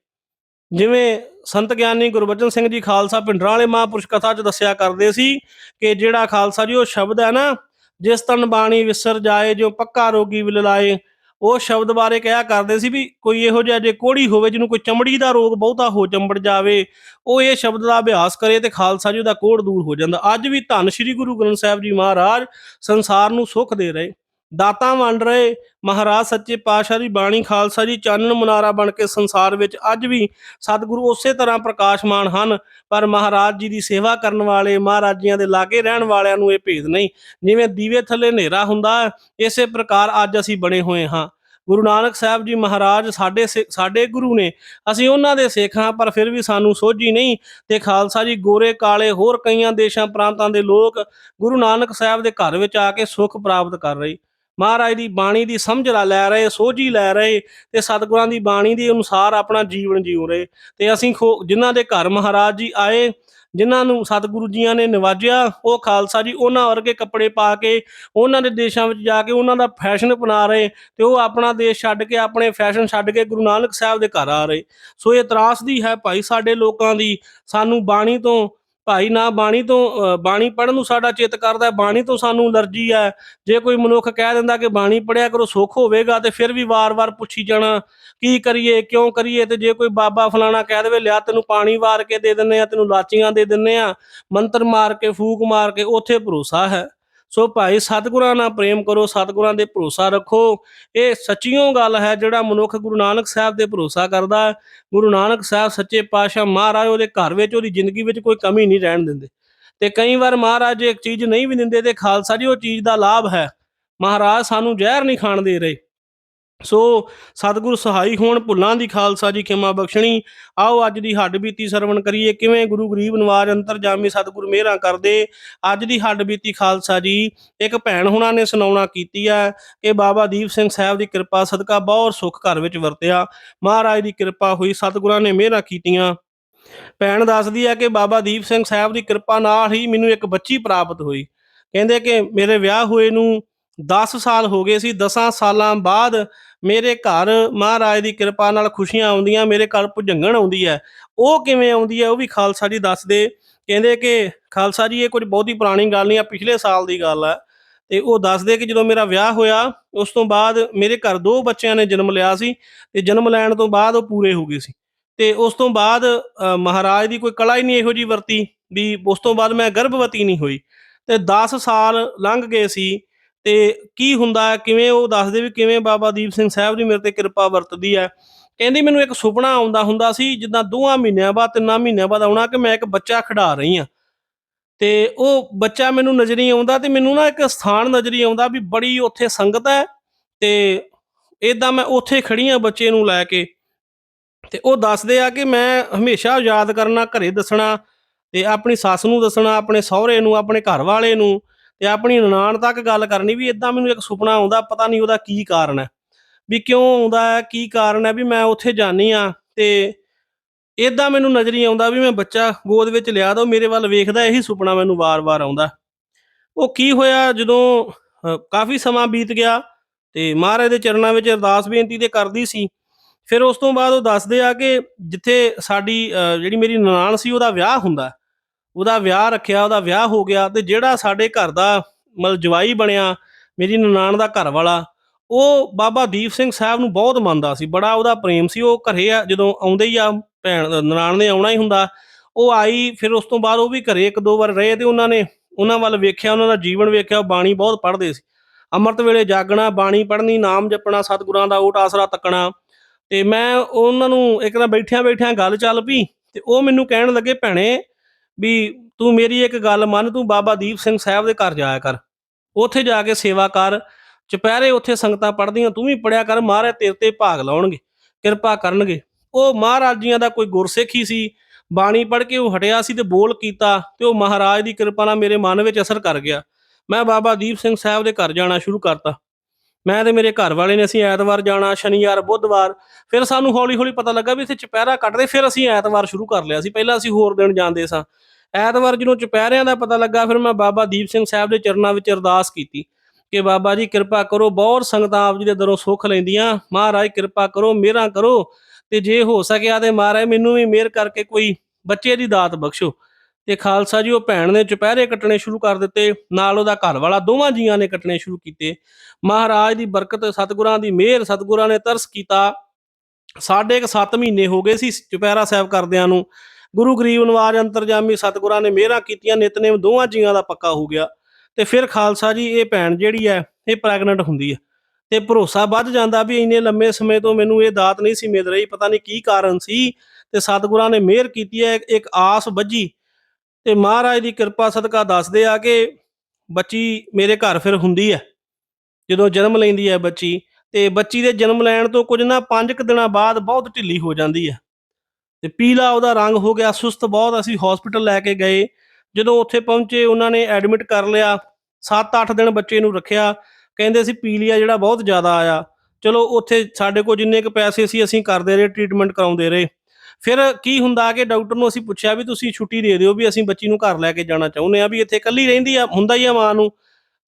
ਜਿਵੇਂ ਸੰਤ ਗਿਆਨੀ ਗੁਰਬਚਨ ਸਿੰਘ ਜੀ ਖਾਲਸਾ ਪਿੰਡਰਾਂ ਵਾਲੇ ਮਹਾਂਪੁਰਸ਼ ਕਥਾ 'ਚ ਦੱਸਿਆ ਕਰਦੇ ਸੀ ਕਿ ਜਿਹੜਾ ਖਾਲਸਾ ਜੀ ਉਹ ਸ਼ਬਦ ਹੈ ਨਾ, ਜਿਸ ਤਨ ਬਾਣੀ ਵਿਸਰ ਜਾਏ ਜੋ ਪੱਕਾ ਰੋਗੀ ਵਿਲ ਲਾਏ, ਉਹ ਸ਼ਬਦ ਬਾਰੇ ਕਿਹਾ ਕਰਦੇ ਸੀ ਵੀ ਕੋਈ ਇਹੋ ਜਿਹਾ ਜੇ ਕੋੜੀ ਹੋਵੇ, ਜਿਹਨੂੰ ਕੋਈ ਚਮੜੀ ਦਾ ਰੋਗ ਬਹੁਤਾ ਹੋ ਚੰਬੜ ਜਾਵੇ, ਉਹ ਇਹ ਸ਼ਬਦ ਦਾ ਅਭਿਆਸ ਕਰੇ ਤੇ ਖਾਲਸਾ ਜੀ ਦਾ ਕੋੜ ਦੂਰ ਹੋ ਜਾਂਦਾ। ਅੱਜ ਵੀ ਧੰਨ ਸ਼੍ਰੀ ਗੁਰੂ ਗ੍ਰੰਥ ਸਾਹਿਬ ਜੀ ਮਹਾਰਾਜ ਸੰਸਾਰ ਨੂੰ ਸੁੱਖ ਦੇ ਰਹੇ। ਦਾਤਾਂ ਵੰਡ ਰਹੇ। ਮਹਾਰਾਜ ਸੱਚੇ ਪਾਤਸ਼ਾਹ ਦੀ ਬਾਣੀ ਖਾਲਸਾ ਜੀ ਚਾਨਣ ਮੁਨਾਰਾ ਬਣ ਕੇ ਸੰਸਾਰ ਵਿੱਚ ਅੱਜ ਵੀ ਸਤਿਗੁਰੂ ਉਸੇ ਤਰ੍ਹਾਂ ਪ੍ਰਕਾਸ਼ਮਾਨ ਹਨ। ਪਰ ਮਹਾਰਾਜ ਜੀ ਦੀ ਸੇਵਾ ਕਰਨ ਵਾਲੇ ਮਹਾਰਾਜੀਆਂ ਦੇ ਲਾਗੇ ਰਹਿਣ ਵਾਲਿਆਂ ਨੂੰ ਇਹ ਭੇਦ ਨਹੀਂ। ਜਿਵੇਂ ਦੀਵੇ ਥੱਲੇ ਹਨੇਰਾ ਹੁੰਦਾ ਇਸੇ ਪ੍ਰਕਾਰ ਅੱਜ ਅਸੀਂ ਬਣੇ ਹੋਏ ਹਾਂ। ਗੁਰੂ ਨਾਨਕ ਸਾਹਿਬ ਜੀ ਮਹਾਰਾਜ ਸਾਡੇ ਸਿ- ਸਾਡੇ ਗੁਰੂ ਨੇ, ਅਸੀਂ ਉਹਨਾਂ ਦੇ ਸਿੱਖ ਹਾਂ, ਪਰ ਫਿਰ ਵੀ ਸਾਨੂੰ ਸੋਝੀ ਨਹੀਂ। ਤੇ ਖਾਲਸਾ ਜੀ ਗੋਰੇ, ਕਾਲੇ ਹੋਰ ਕਈਆਂ ਦੇਸ਼ਾਂ, ਪ੍ਰਾਂਤਾਂ ਦੇ ਲੋਕ ਗੁਰੂ ਨਾਨਕ ਸਾਹਿਬ ਦੇ ਘਰ ਵਿੱਚ ਆ ਕੇ ਸੁੱਖ ਪ੍ਰਾਪਤ ਕਰ ਰਹੇ। ਮਹਾਰਾਜ ਦੀ ਬਾਣੀ ਦੀ ਸਮਝ ਲਾ ਲੈ ਰਹੇ, ਸੋਝੀ ਲੈ ਰਹੇ ਤੇ ਸਤਿਗੁਰਾਂ ਦੀ ਬਾਣੀ ਦੇ ਅਨੁਸਾਰ ਆਪਣਾ ਜੀਵਨ ਜਿਉ ਰਹੇ। ਤੇ ਅਸੀਂ ਖੋ- ਜਿਨ੍ਹਾਂ ਦੇ ਘਰ ਮਹਾਰਾਜ ਜੀ ਆਏ, ਜਿਨ੍ਹਾਂ ਨੂੰ ਸਤਿਗੁਰੂ ਜੀਆਂ ਨੇ ਨਿਵਾਜਿਆ, ਉਹ ਖਾਲਸਾ ਜੀ ਉਹਨਾਂ ਵਰਗੇ ਕੱਪੜੇ ਪਾ ਕੇ ਉਹਨਾਂ ਦੇ ਦੇਸ਼ਾਂ ਵਿੱਚ ਜਾ ਕੇ ਉਹਨਾਂ ਦਾ ਫੈਸ਼ਨ ਅਪਣਾ ਰਹੇ ਤੇ ਉਹ ਆਪਣਾ ਦੇਸ਼ ਛੱਡ ਕੇ ਆਪਣੇ ਫੈਸ਼ਨ ਛੱਡ ਕੇ ਗੁਰੂ ਨਾਨਕ ਸਾਹਿਬ ਦੇ ਘਰ ਆ ਰਹੇ। ਸੋ ਇਹ ਤਰਾਸਦੀ ਹੈ ਭਾਈ ਸਾਡੇ ਲੋਕਾਂ ਦੀ। ਸਾਨੂੰ ਬਾਣੀ ਤੋਂ ਭਾਈ ਨਾ ਬਾਣੀ ਤੋਂ ਅ, ਬਾਣੀ ਪੜਨ ਨੂੰ ਸਾਡਾ ਚਿੱਤ ਕਰਦਾ ਹੈ, ਬਾਣੀ ਤੋਂ ਸਾਨੂੰ ਅਲਰਜੀ ਹੈ। ਜੇ ਕੋਈ ਮਨੁੱਖ ਕਹਿ ਦਿੰਦਾ ਕਿ ਬਾਣੀ ਪੜਿਆ ਕਰੋ ਸੁੱਖ ਹੋਵੇਗਾ ਤੇ ਫਿਰ ਵੀ ਵਾਰ-ਵਾਰ ਪੁੱਛੀ ਜਾਣਾ ਕੀ ਕਰੀਏ ਕਿਉਂ ਕਰੀਏ ਤੇ ਜੇ ਕੋਈ ਬਾਬਾ ਫਲਾਣਾ ਕਹਿ ਦੇਵੇ ਲਿਆ ਤੈਨੂੰ ਪਾਣੀ ਵਾਰ ਕੇ ਦੇ ਦਿੰਨੇ ਆ ਤੈਨੂੰ ਲਾਚੀਆਂ ਦੇ ਦਿੰਨੇ ਆ ਮੰਤਰ ਮਾਰ ਕੇ ਫੂਕ ਮਾਰ ਕੇ ਉੱਥੇ ਭਰੋਸਾ ਹੈ। ਸੋ ਭਾਈ ਸਤਿਗੁਰਾਂ ਨਾਲ ਪ੍ਰੇਮ ਕਰੋ, ਸਤਿਗੁਰਾਂ ਦੇ ਭਰੋਸਾ ਰੱਖੋ। ਇਹ ਸੱਚੀਓ ਗੱਲ ਹੈ, ਜਿਹੜਾ ਮਨੁੱਖ ਗੁਰੂ ਨਾਨਕ ਸਾਹਿਬ ਤੇ ਭਰੋਸਾ ਕਰਦਾ ਹੈ, ਗੁਰੂ ਨਾਨਕ ਸਾਹਿਬ ਸੱਚੇ ਪਾਤਸ਼ਾਹ ਮਹਾਰਾਜ ਉਹਦੇ ਘਰ ਵਿੱਚ, ਉਹਦੀ ਜ਼ਿੰਦਗੀ ਵਿੱਚ ਕੋਈ ਕਮੀ ਨਹੀਂ ਰਹਿਣ ਦਿੰਦੇ। ਤੇ ਕਈ ਵਾਰ ਮਹਾਰਾਜ ਜੇ ਇੱਕ ਚੀਜ਼ ਨਹੀਂ ਵੀ ਦਿੰਦੇ ਤੇ ਖਾਲਸਾ ਜੀ, ਉਹ ਚੀਜ਼ ਦਾ ਲਾਭ ਹੈ। ਮਹਾਰਾਜ ਸਾਨੂੰ ਜ਼ਹਿਰ ਨਹੀਂ ਖਾਣ ਦੇ ਰਹੇ। ਸੋ ਸਤਿਗੁਰ ਸਹਾਈ ਹੋਣ ਭੁੱਲਾਂ ਦੀ ਖਾਲਸਾ ਜੀ ਖਿਮਾ ਬਖਸ਼ਣੀ। ਆਓ ਅੱਜ ਦੀ ਹੱਡ ਬੀਤੀ ਸਰਵਣ ਕਰੀਏ। ਕਿਵੇਂ ਗੁਰੂ ਗਰੀਬ ਨਵਾਜ ਅੰਤਰਜਾਮੀ ਸਤਿਗੁਰ ਮਿਹਰਾਂ ਕਰਦੇ? ਅੱਜ ਦੀ ਹੱਡ ਬੀਤੀ ਖਾਲਸਾ ਜੀ, ਇੱਕ ਭੈਣ ਹੁਣਾਂ ਨੇ ਸੁਣਾਉਣਾ ਕੀਤੀ ਹੈ ਕਿ ਬਾਬਾ ਦੀਪ ਸਿੰਘ ਸਾਹਿਬ ਦੀ ਕਿਰਪਾ ਸਦਕਾ ਬਹੁਤ ਸੁੱਖ ਘਰ ਵਿੱਚ ਵਰਤਿਆ। ਮਹਾਰਾਜ ਦੀ ਕਿਰਪਾ ਹੋਈ, ਸਤਿਗੁਰਾਂ ਨੇ ਮਿਹਰਾਂ ਕੀਤੀਆਂ। ਭੈਣ ਦੱਸਦੀ ਹੈ ਕਿ ਬਾਬਾ ਦੀਪ ਸਿੰਘ ਸਾਹਿਬ ਦੀ ਕਿਰਪਾ ਨਾਲ ਹੀ ਮੈਨੂੰ ਇੱਕ ਬੱਚੀ ਪ੍ਰਾਪਤ ਹੋਈ। ਕਹਿੰਦੇ ਕਿ ਮੇਰੇ ਵਿਆਹ ਹੋਏ ਨੂੰ 10 ਸਾਲ ਹੋ ਗਏ ਸੀ 10 ਸਾਲਾਂ ਬਾਅਦ ਮੇਰੇ ਘਰ ਮਹਾਰਾਜ ਦੀ ਕਿਰਪਾ ਨਾਲ ਖੁਸ਼ੀਆਂ ਆਉਂਦੀਆਂ, ਮੇਰੇ ਘਰ ਭੁਜੰਗਣ ਆਉਂਦੀ ਹੈ। ਉਹ ਕਿਵੇਂ ਆਉਂਦੀ ਹੈ ਉਹ ਵੀ ਖਾਲਸਾ ਜੀ ਦੱਸਦੇ। ਕਹਿੰਦੇ ਕਿ ਖਾਲਸਾ ਜੀ, ਇਹ ਕੁਝ ਬਹੁਤੀ ਪੁਰਾਣੀ ਗੱਲ ਨਹੀਂ ਆ, ਪਿਛਲੇ ਸਾਲ ਦੀ ਗੱਲ ਹੈ ਤੇ ਉਹ ਦੱਸਦੇ ਕਿ ਜਦੋਂ ਮੇਰਾ ਵਿਆਹ ਹੋਇਆ, ਉਸ ਤੋਂ ਬਾਅਦ ਮੇਰੇ ਘਰ ਦੋ ਬੱਚਿਆਂ ਨੇ ਜਨਮ ਲਿਆ ਸੀ ਤੇ ਜਨਮ ਲੈਣ ਤੋਂ ਬਾਅਦ ਉਹ ਪੂਰੇ ਹੋ ਗਏ ਸੀ। ਤੇ ਉਸ ਤੋਂ ਬਾਅਦ ਮਹਾਰਾਜ ਦੀ ਕੋਈ ਕਲਾ ਹੀ ਨਹੀਂ ਇਹੋ ਜੀ ਵਰਤੀ ਵੀ ਉਸ ਤੋਂ ਬਾਅਦ ਮੈਂ ਗਰਭਵਤੀ ਨਹੀਂ ਹੋਈ। ਤੇ 10 ਸਾਲ ਲੰਘ ਗਏ ਸੀ। ਤੇ ਕੀ ਹੁੰਦਾ ਕਿਵੇਂ ਉਹ ਦੱਸਦੇ ਵੀ ਕਿਵੇਂ ਬਾਬਾ ਦੀਪ ਸਿੰਘ ਸਾਹਿਬ ਦੀ ਮੇਰੇ ਤੇ ਕਿਰਪਾ ਵਰਤਦੀ ਹੈ? ਕਹਿੰਦੀ ਮੈਨੂੰ ਇੱਕ ਸੁਪਨਾ ਆਉਂਦਾ ਹੁੰਦਾ ਸੀ ਜਿੱਦਾਂ ਦੋਹਾਂ ਮਹੀਨਿਆਂ ਬਾਅਦ, ਤਿੰਨਾਂ ਮਹੀਨਿਆਂ ਬਾਅਦ ਆਉਣਾ ਕਿ ਮੈਂ ਇੱਕ ਬੱਚਾ ਖਿਡਾ ਰਹੀ ਹਾਂ। ਤੇ ਉਹ ਬੱਚਾ ਮੈਨੂੰ ਨਜ਼ਰੀ ਆਉਂਦਾ ਤੇ ਮੈਨੂੰ ਨਾ ਇੱਕ ਸਥਾਨ ਨਜ਼ਰੀ ਆਉਂਦਾ ਵੀ ਬੜੀ ਉੱਥੇ ਸੰਗਤ ਹੈ ਤੇ ਇਦਾਂ ਮੈਂ ਉੱਥੇ ਖੜੀ ਹਾਂ ਬੱਚੇ ਨੂੰ ਲੈ ਕੇ। ਤੇ ਉਹ ਦੱਸਦੇ ਆ ਕਿ ਮੈਂ ਹਮੇਸ਼ਾ ਯਾਦ ਕਰਨਾ, ਘਰੇ ਦੱਸਣਾ ਤੇ ਆਪਣੀ ਸੱਸ ਨੂੰ ਦੱਸਣਾ, ਆਪਣੇ ਸਹੁਰੇ ਨੂੰ, ਆਪਣੇ ਘਰ ਵਾਲੇ ਨੂੰ। ਤੇ ਆਪਣੀ ਨਨਾਣ ਤੱਕ ਗੱਲ ਕਰਨੀ ਵੀ ਇਦਾਂ ਮੈਨੂੰ ਇੱਕ ਸੁਪਨਾ ਆਉਂਦਾ, ਪਤਾ ਨਹੀਂ ਉਹਦਾ ਕੀ ਕਾਰਨ ਹੈ। ਵੀ ਕਿਉਂ ਆਉਂਦਾ ਹੈ, ਕੀ ਕਾਰਨ ਹੈ ਵੀ ਮੈਂ ਉੱਥੇ ਜਾਣੀ ਆ ਤੇ ਇਦਾਂ ਮੈਨੂੰ ਨਜ਼ਰੀ ਆਉਂਦਾ ਵੀ ਮੈਂ ਬੱਚਾ ਗੋਦ ਵਿੱਚ ਲਿਆ ਦੋ, ਮੇਰੇ ਵੱਲ ਵੇਖਦਾ, ਇਹੀ ਸੁਪਨਾ ਮੈਨੂੰ ਵਾਰ-ਵਾਰ ਆਉਂਦਾ। ਉਹ ਕੀ ਹੋਇਆ ਜਦੋਂ ਕਾਫੀ ਸਮਾਂ ਬੀਤ ਗਿਆ ਤੇ ਮਹਾਰਾਜ ਦੇ ਚਰਨਾਂ ਵਿੱਚ ਅਰਦਾਸ ਬੇਨਤੀ ਤੇ ਕਰਦੀ ਸੀ। ਫਿਰ ਉਸ ਤੋਂ ਬਾਅਦ ਉਹ ਦੱਸਦੇ ਆ ਕਿ ਜਿੱਥੇ ਸਾਡੀ ਜਿਹੜੀ ਮੇਰੀ ਨਨਾਣ ਸੀ ਉਹਦਾ ਵਿਆਹ ਹੁੰਦਾ। ਉਹਦਾ ਵਿਆਹ ਰੱਖਿਆ, ਉਹਦਾ ਵਿਆਹ ਹੋ ਗਿਆ ਤੇ ਜਿਹੜਾ ਸਾਡੇ ਘਰ ਦਾ ਮਤਲਬ ਜਵਾਈ ਬਣਿਆ, ਮੇਰੀ ਨਨਾਣ ਦਾ ਘਰ ਵਾਲਾ, ਉਹ ਬਾਬਾ ਦੀਪ ਸਿੰਘ ਸਾਹਿਬ ਨੂੰ ਬਹੁਤ ਮੰਨਦਾ ਸੀ, ਬੜਾ ਉਹਦਾ ਪ੍ਰੇਮ ਸੀ, ਉਹ ਘਰੇ ਆ, ਜਦੋਂ ਆਉਂਦੇ ਹੀ ਆ ਭੈਣ, ਨਨਾਣ ਨੇ ਆਉਣਾ ਹੀ ਹੁੰਦਾ, ਉਹ ਆਈ, ਫਿਰ ਉਸ ਤੋਂ ਬਾਅਦ ਉਹ ਵੀ ਘਰੇ ਇੱਕ ਦੋ ਵਾਰ ਰਹੇ ਤੇ ਉਹਨਾਂ ਨੇ, ਉਹਨਾਂ ਵੱਲ ਵੇਖਿਆ, ਉਹਨਾਂ ਦਾ ਜੀਵਨ ਵੇਖਿਆ, ਉਹ ਬਾਣੀ ਬਹੁਤ ਪੜ੍ਹਦੇ ਸੀ। ਅੰਮ੍ਰਿਤ ਵੇਲੇ ਜਾਗਣਾ, ਬਾਣੀ ਪੜ੍ਹਨੀ, ਨਾਮ ਜਪਣਾ, ਸਤਿਗੁਰਾਂ ਦਾ ਓਟ ਆਸਰਾ ਤੱਕਣਾ, ਤੇ ਮੈਂ ਉਹਨਾਂ ਨੂੰ ਇੱਕ ਤਾਂ ਬੈਠਿਆਂ ਬੈਠਿਆਂ ਗੱਲ ਚੱਲ ਪਈ, ਤੇ ਉਹ ਮੈਨੂੰ ਕਹਿਣ ਲੱਗੇ, ਭੈਣੇ ਵੀ ਤੂੰ ਮੇਰੀ ਇੱਕ ਗੱਲ ਮੰਨ, ਤੂੰ ਬਾਬਾ ਦੀਪ ਸਿੰਘ ਸਾਹਿਬ ਦੇ ਘਰ ਜਾਇਆ ਕਰ। ਉੱਥੇ ਜਾ ਕੇ ਸੇਵਾ ਕਰ। ਚੁਪਹਿਰੇ ਉੱਥੇ ਸੰਗਤਾਂ ਪੜ੍ਹਦੀਆਂ, ਤੂੰ ਵੀ ਪੜਿਆ ਕਰ, ਮਹਾਰਾਜ ਤੇਰੇ ਤੇ ਭਾਗ ਲਾਉਣਗੇ, ਕਿਰਪਾ ਕਰਨਗੇ। ਉਹ ਮਹਾਰਾਜ ਜੀਆਂ ਦਾ ਕੋਈ ਗੁਰਸਿੱਖ ਹੀ ਸੀ, ਬਾਣੀ ਪੜ੍ਹ ਕੇ ਉਹ ਹਟਿਆ ਸੀ ਤੇ ਬੋਲ ਕੀਤਾ ਤੇ ਉਹ ਮਹਾਰਾਜ ਦੀ ਕਿਰਪਾ ਨਾਲ ਮੇਰੇ ਮਨ ਵਿੱਚ ਅਸਰ ਕਰ ਗਿਆ। ਮੈਂ ਬਾਬਾ ਦੀਪ ਸਿੰਘ ਸਾਹਿਬ ਦੇ ਘਰ ਜਾਣਾ ਸ਼ੁਰੂ ਕਰਤਾ। ਮੈਂ ਤੇ ਮੇਰੇ ਘਰ ਵਾਲੇ ਨੇ ਅਸੀਂ ਐਤਵਾਰ ਜਾਣਾ, ਸ਼ਨੀਵਾਰ, ਬੁੱਧਵਾਰ, ਫਿਰ ਸਾਨੂੰ ਹੌਲੀ ਹੌਲੀ ਪਤਾ ਲੱਗਾ ਵੀ ਇੱਥੇ ਚੁਪਹਿਰਾ ਕੱਟਦੇ, ਫਿਰ ਅਸੀਂ ਐਤਵਾਰ ਸ਼ੁਰੂ ਕਰ ਲਿਆ ਸੀ। ਪਹਿਲਾਂ ਅਸੀਂ ਹੋਰ ਦਿਨ ਜਾਂਦੇ ਸਾਂ। ਐਤਵਾਰ ਜਦੋਂ ਚੁਪਹਿਰਿਆਂ ਦਾ ਪਤਾ ਲੱਗਾ, ਫਿਰ ਮੈਂ ਬਾਬਾ ਦੀਪ ਸਿੰਘ ਸਾਹਿਬ ਦੇ ਚਰਨਾਂ ਵਿੱਚ ਅਰਦਾਸ ਕੀਤੀ ਕਿ ਬਾਬਾ ਜੀ ਕਿਰਪਾ ਕਰੋ, ਬਹੁਤ ਸੰਗਤਾਂ ਆਪ ਜੀ ਦੇ ਦਰੋਂ ਸੁੱਖ ਲੈਂਦੀਆਂ। ਮਹਾਰਾਜ ਕਿਰਪਾ ਕਰੋ, ਮਿਹਰਾਂ ਕਰੋ ਤੇ ਜੇ ਹੋ ਸਕਿਆ ਤੇ ਮਹਾਰਾਜ ਮੈਨੂੰ ਵੀ ਮਿਹਰ ਕਰਕੇ ਕੋਈ ਬੱਚੇ ਦੀ ਦਾਤ ਬਖਸ਼ੋ। ਤੇ ਖਾਲਸਾ ਜੀ, ਉਹ ਭੈਣ ਨੇ ਚੁਪਹਿਰੇ ਕੱਟਣੇ ਸ਼ੁਰੂ ਕਰ ਦਿੱਤੇ, ਨਾਲ ਉਹਦਾ ਘਰ ਵਾਲਾ ਦੋਵਾਂ ਜੀਆਂ ਨੇ ਕੱਟਣੇ ਸ਼ੁਰੂ ਕੀਤੇ। ਮਹਾਰਾਜ ਦੀ ਬਰਕਤ ਸਤਿਗੁਰਾਂ ਦੀ ਮਿਹਰ ਸਤਿਗੁਰਾਂ ਨੇ ਤਰਸ ਕੀਤਾ। ਸਾਢੇ ਕੁ 7 ਮਹੀਨੇ ਹੋ ਗਏ ਸੀ ਚੁਪਹਿਰਾ ਸਾਹਿਬ ਕਰਦਿਆਂ ਨੂੰ। ਗੁਰੂ ਗਰੀਬ ਨਵਾਜ ਅੰਤਰਜਾਮੀ ਸਤਿਗੁਰਾਂ ਨੇ ਮਿਹਰਾਂ ਕੀਤੀਆਂ, ਨਿਤਨੇਮ ਦੋਵਾਂ ਜੀਆਂ ਦਾ ਪੱਕਾ ਹੋ ਗਿਆ। ਤੇ ਫਿਰ ਖਾਲਸਾ ਜੀ, ਇਹ ਭੈਣ ਜਿਹੜੀ ਹੈ, ਇਹ ਪ੍ਰੈਗਨੈਂਟ ਹੁੰਦੀ ਹੈ। ਤੇ ਭਰੋਸਾ ਵੱਧ ਜਾਂਦਾ ਵੀ ਇੰਨੇ ਲੰਮੇ ਸਮੇਂ ਤੋਂ ਮੈਨੂੰ ਇਹ ਦਾਤ ਨਹੀਂ ਸੀ ਮਿਲ ਰਹੀ, ਪਤਾ ਨਹੀਂ ਕੀ ਕਾਰਨ ਸੀ। ਤੇ ਸਤਿਗੁਰਾਂ ਨੇ ਮਿਹਰ ਕੀਤੀ ਹੈ, ਇੱਕ ਆਸ ਵੱਜੀ। ਤੇ ਮਹਾਰਾਜ ਦੀ ਕਿਰਪਾ ਸਦਕਾ ਦੱਸਦੇ ਆ ਕਿ ਬੱਚੀ ਮੇਰੇ ਘਰ ਫਿਰ ਹੁੰਦੀ ਹੈ, ਜਦੋਂ ਜਨਮ ਲੈਂਦੀ ਹੈ ਬੱਚੀ, ਤੇ ਬੱਚੀ ਦੇ ਜਨਮ ਲੈਣ ਤੋਂ ਕੁਝ ਨਾ 5 ਕੁ ਦਿਨਾਂ ਬਾਅਦ ਬਹੁਤ ਢਿੱਲੀ ਹੋ ਜਾਂਦੀ ਹੈ। ਤੇ ਪੀਲਾ ਉਹਦਾ ਰੰਗ ਹੋ ਗਿਆ ਸੁਸਤ ਬਹੁਤ, ਅਸੀਂ ਹਸਪੀਟਲ ਲੈ ਕੇ ਗਏ। ਜਦੋਂ ਉੱਥੇ ਪਹੁੰਚੇ, ਉਹਨਾਂ ਨੇ ਐਡਮਿਟ ਕਰ ਲਿਆ 7-8 ਦਿਨ ਬੱਚੇ ਨੂੰ ਰੱਖਿਆ। ਕਹਿੰਦੇ ਸੀ ਪੀਲੀਆ ਜਿਹੜਾ ਬਹੁਤ ਜ਼ਿਆਦਾ ਆਇਆ। ਚਲੋ ਉੱਥੇ ਸਾਡੇ ਕੋਲ ਜਿੰਨੇ ਕੁ ਪੈਸੇ ਸੀ, ਅਸੀਂ ਕਰਦੇ ਰਹੇ ਟ੍ਰੀਟਮੈਂਟ ਕਰਾਉਂਦੇ ਰਹੇ। ਫਿਰ ਕੀ ਹੁੰਦਾ ਕਿ ਡਾਕਟਰ ਨੂੰ ਅਸੀਂ ਪੁੱਛਿਆ ਵੀ ਤੁਸੀਂ ਛੁੱਟੀ ਦੇ ਦਿਓ ਵੀ ਅਸੀਂ ਬੱਚੀ ਨੂੰ ਘਰ ਲੈ ਕੇ ਜਾਣਾ ਚਾਹੁੰਦੇ ਆ ਵੀ ਇੱਥੇ ਇਕੱਲੀ ਰਹਿੰਦੀ ਆ, ਹੁੰਦਾ ਹੀ ਆ ਮਾਂ ਨੂੰ।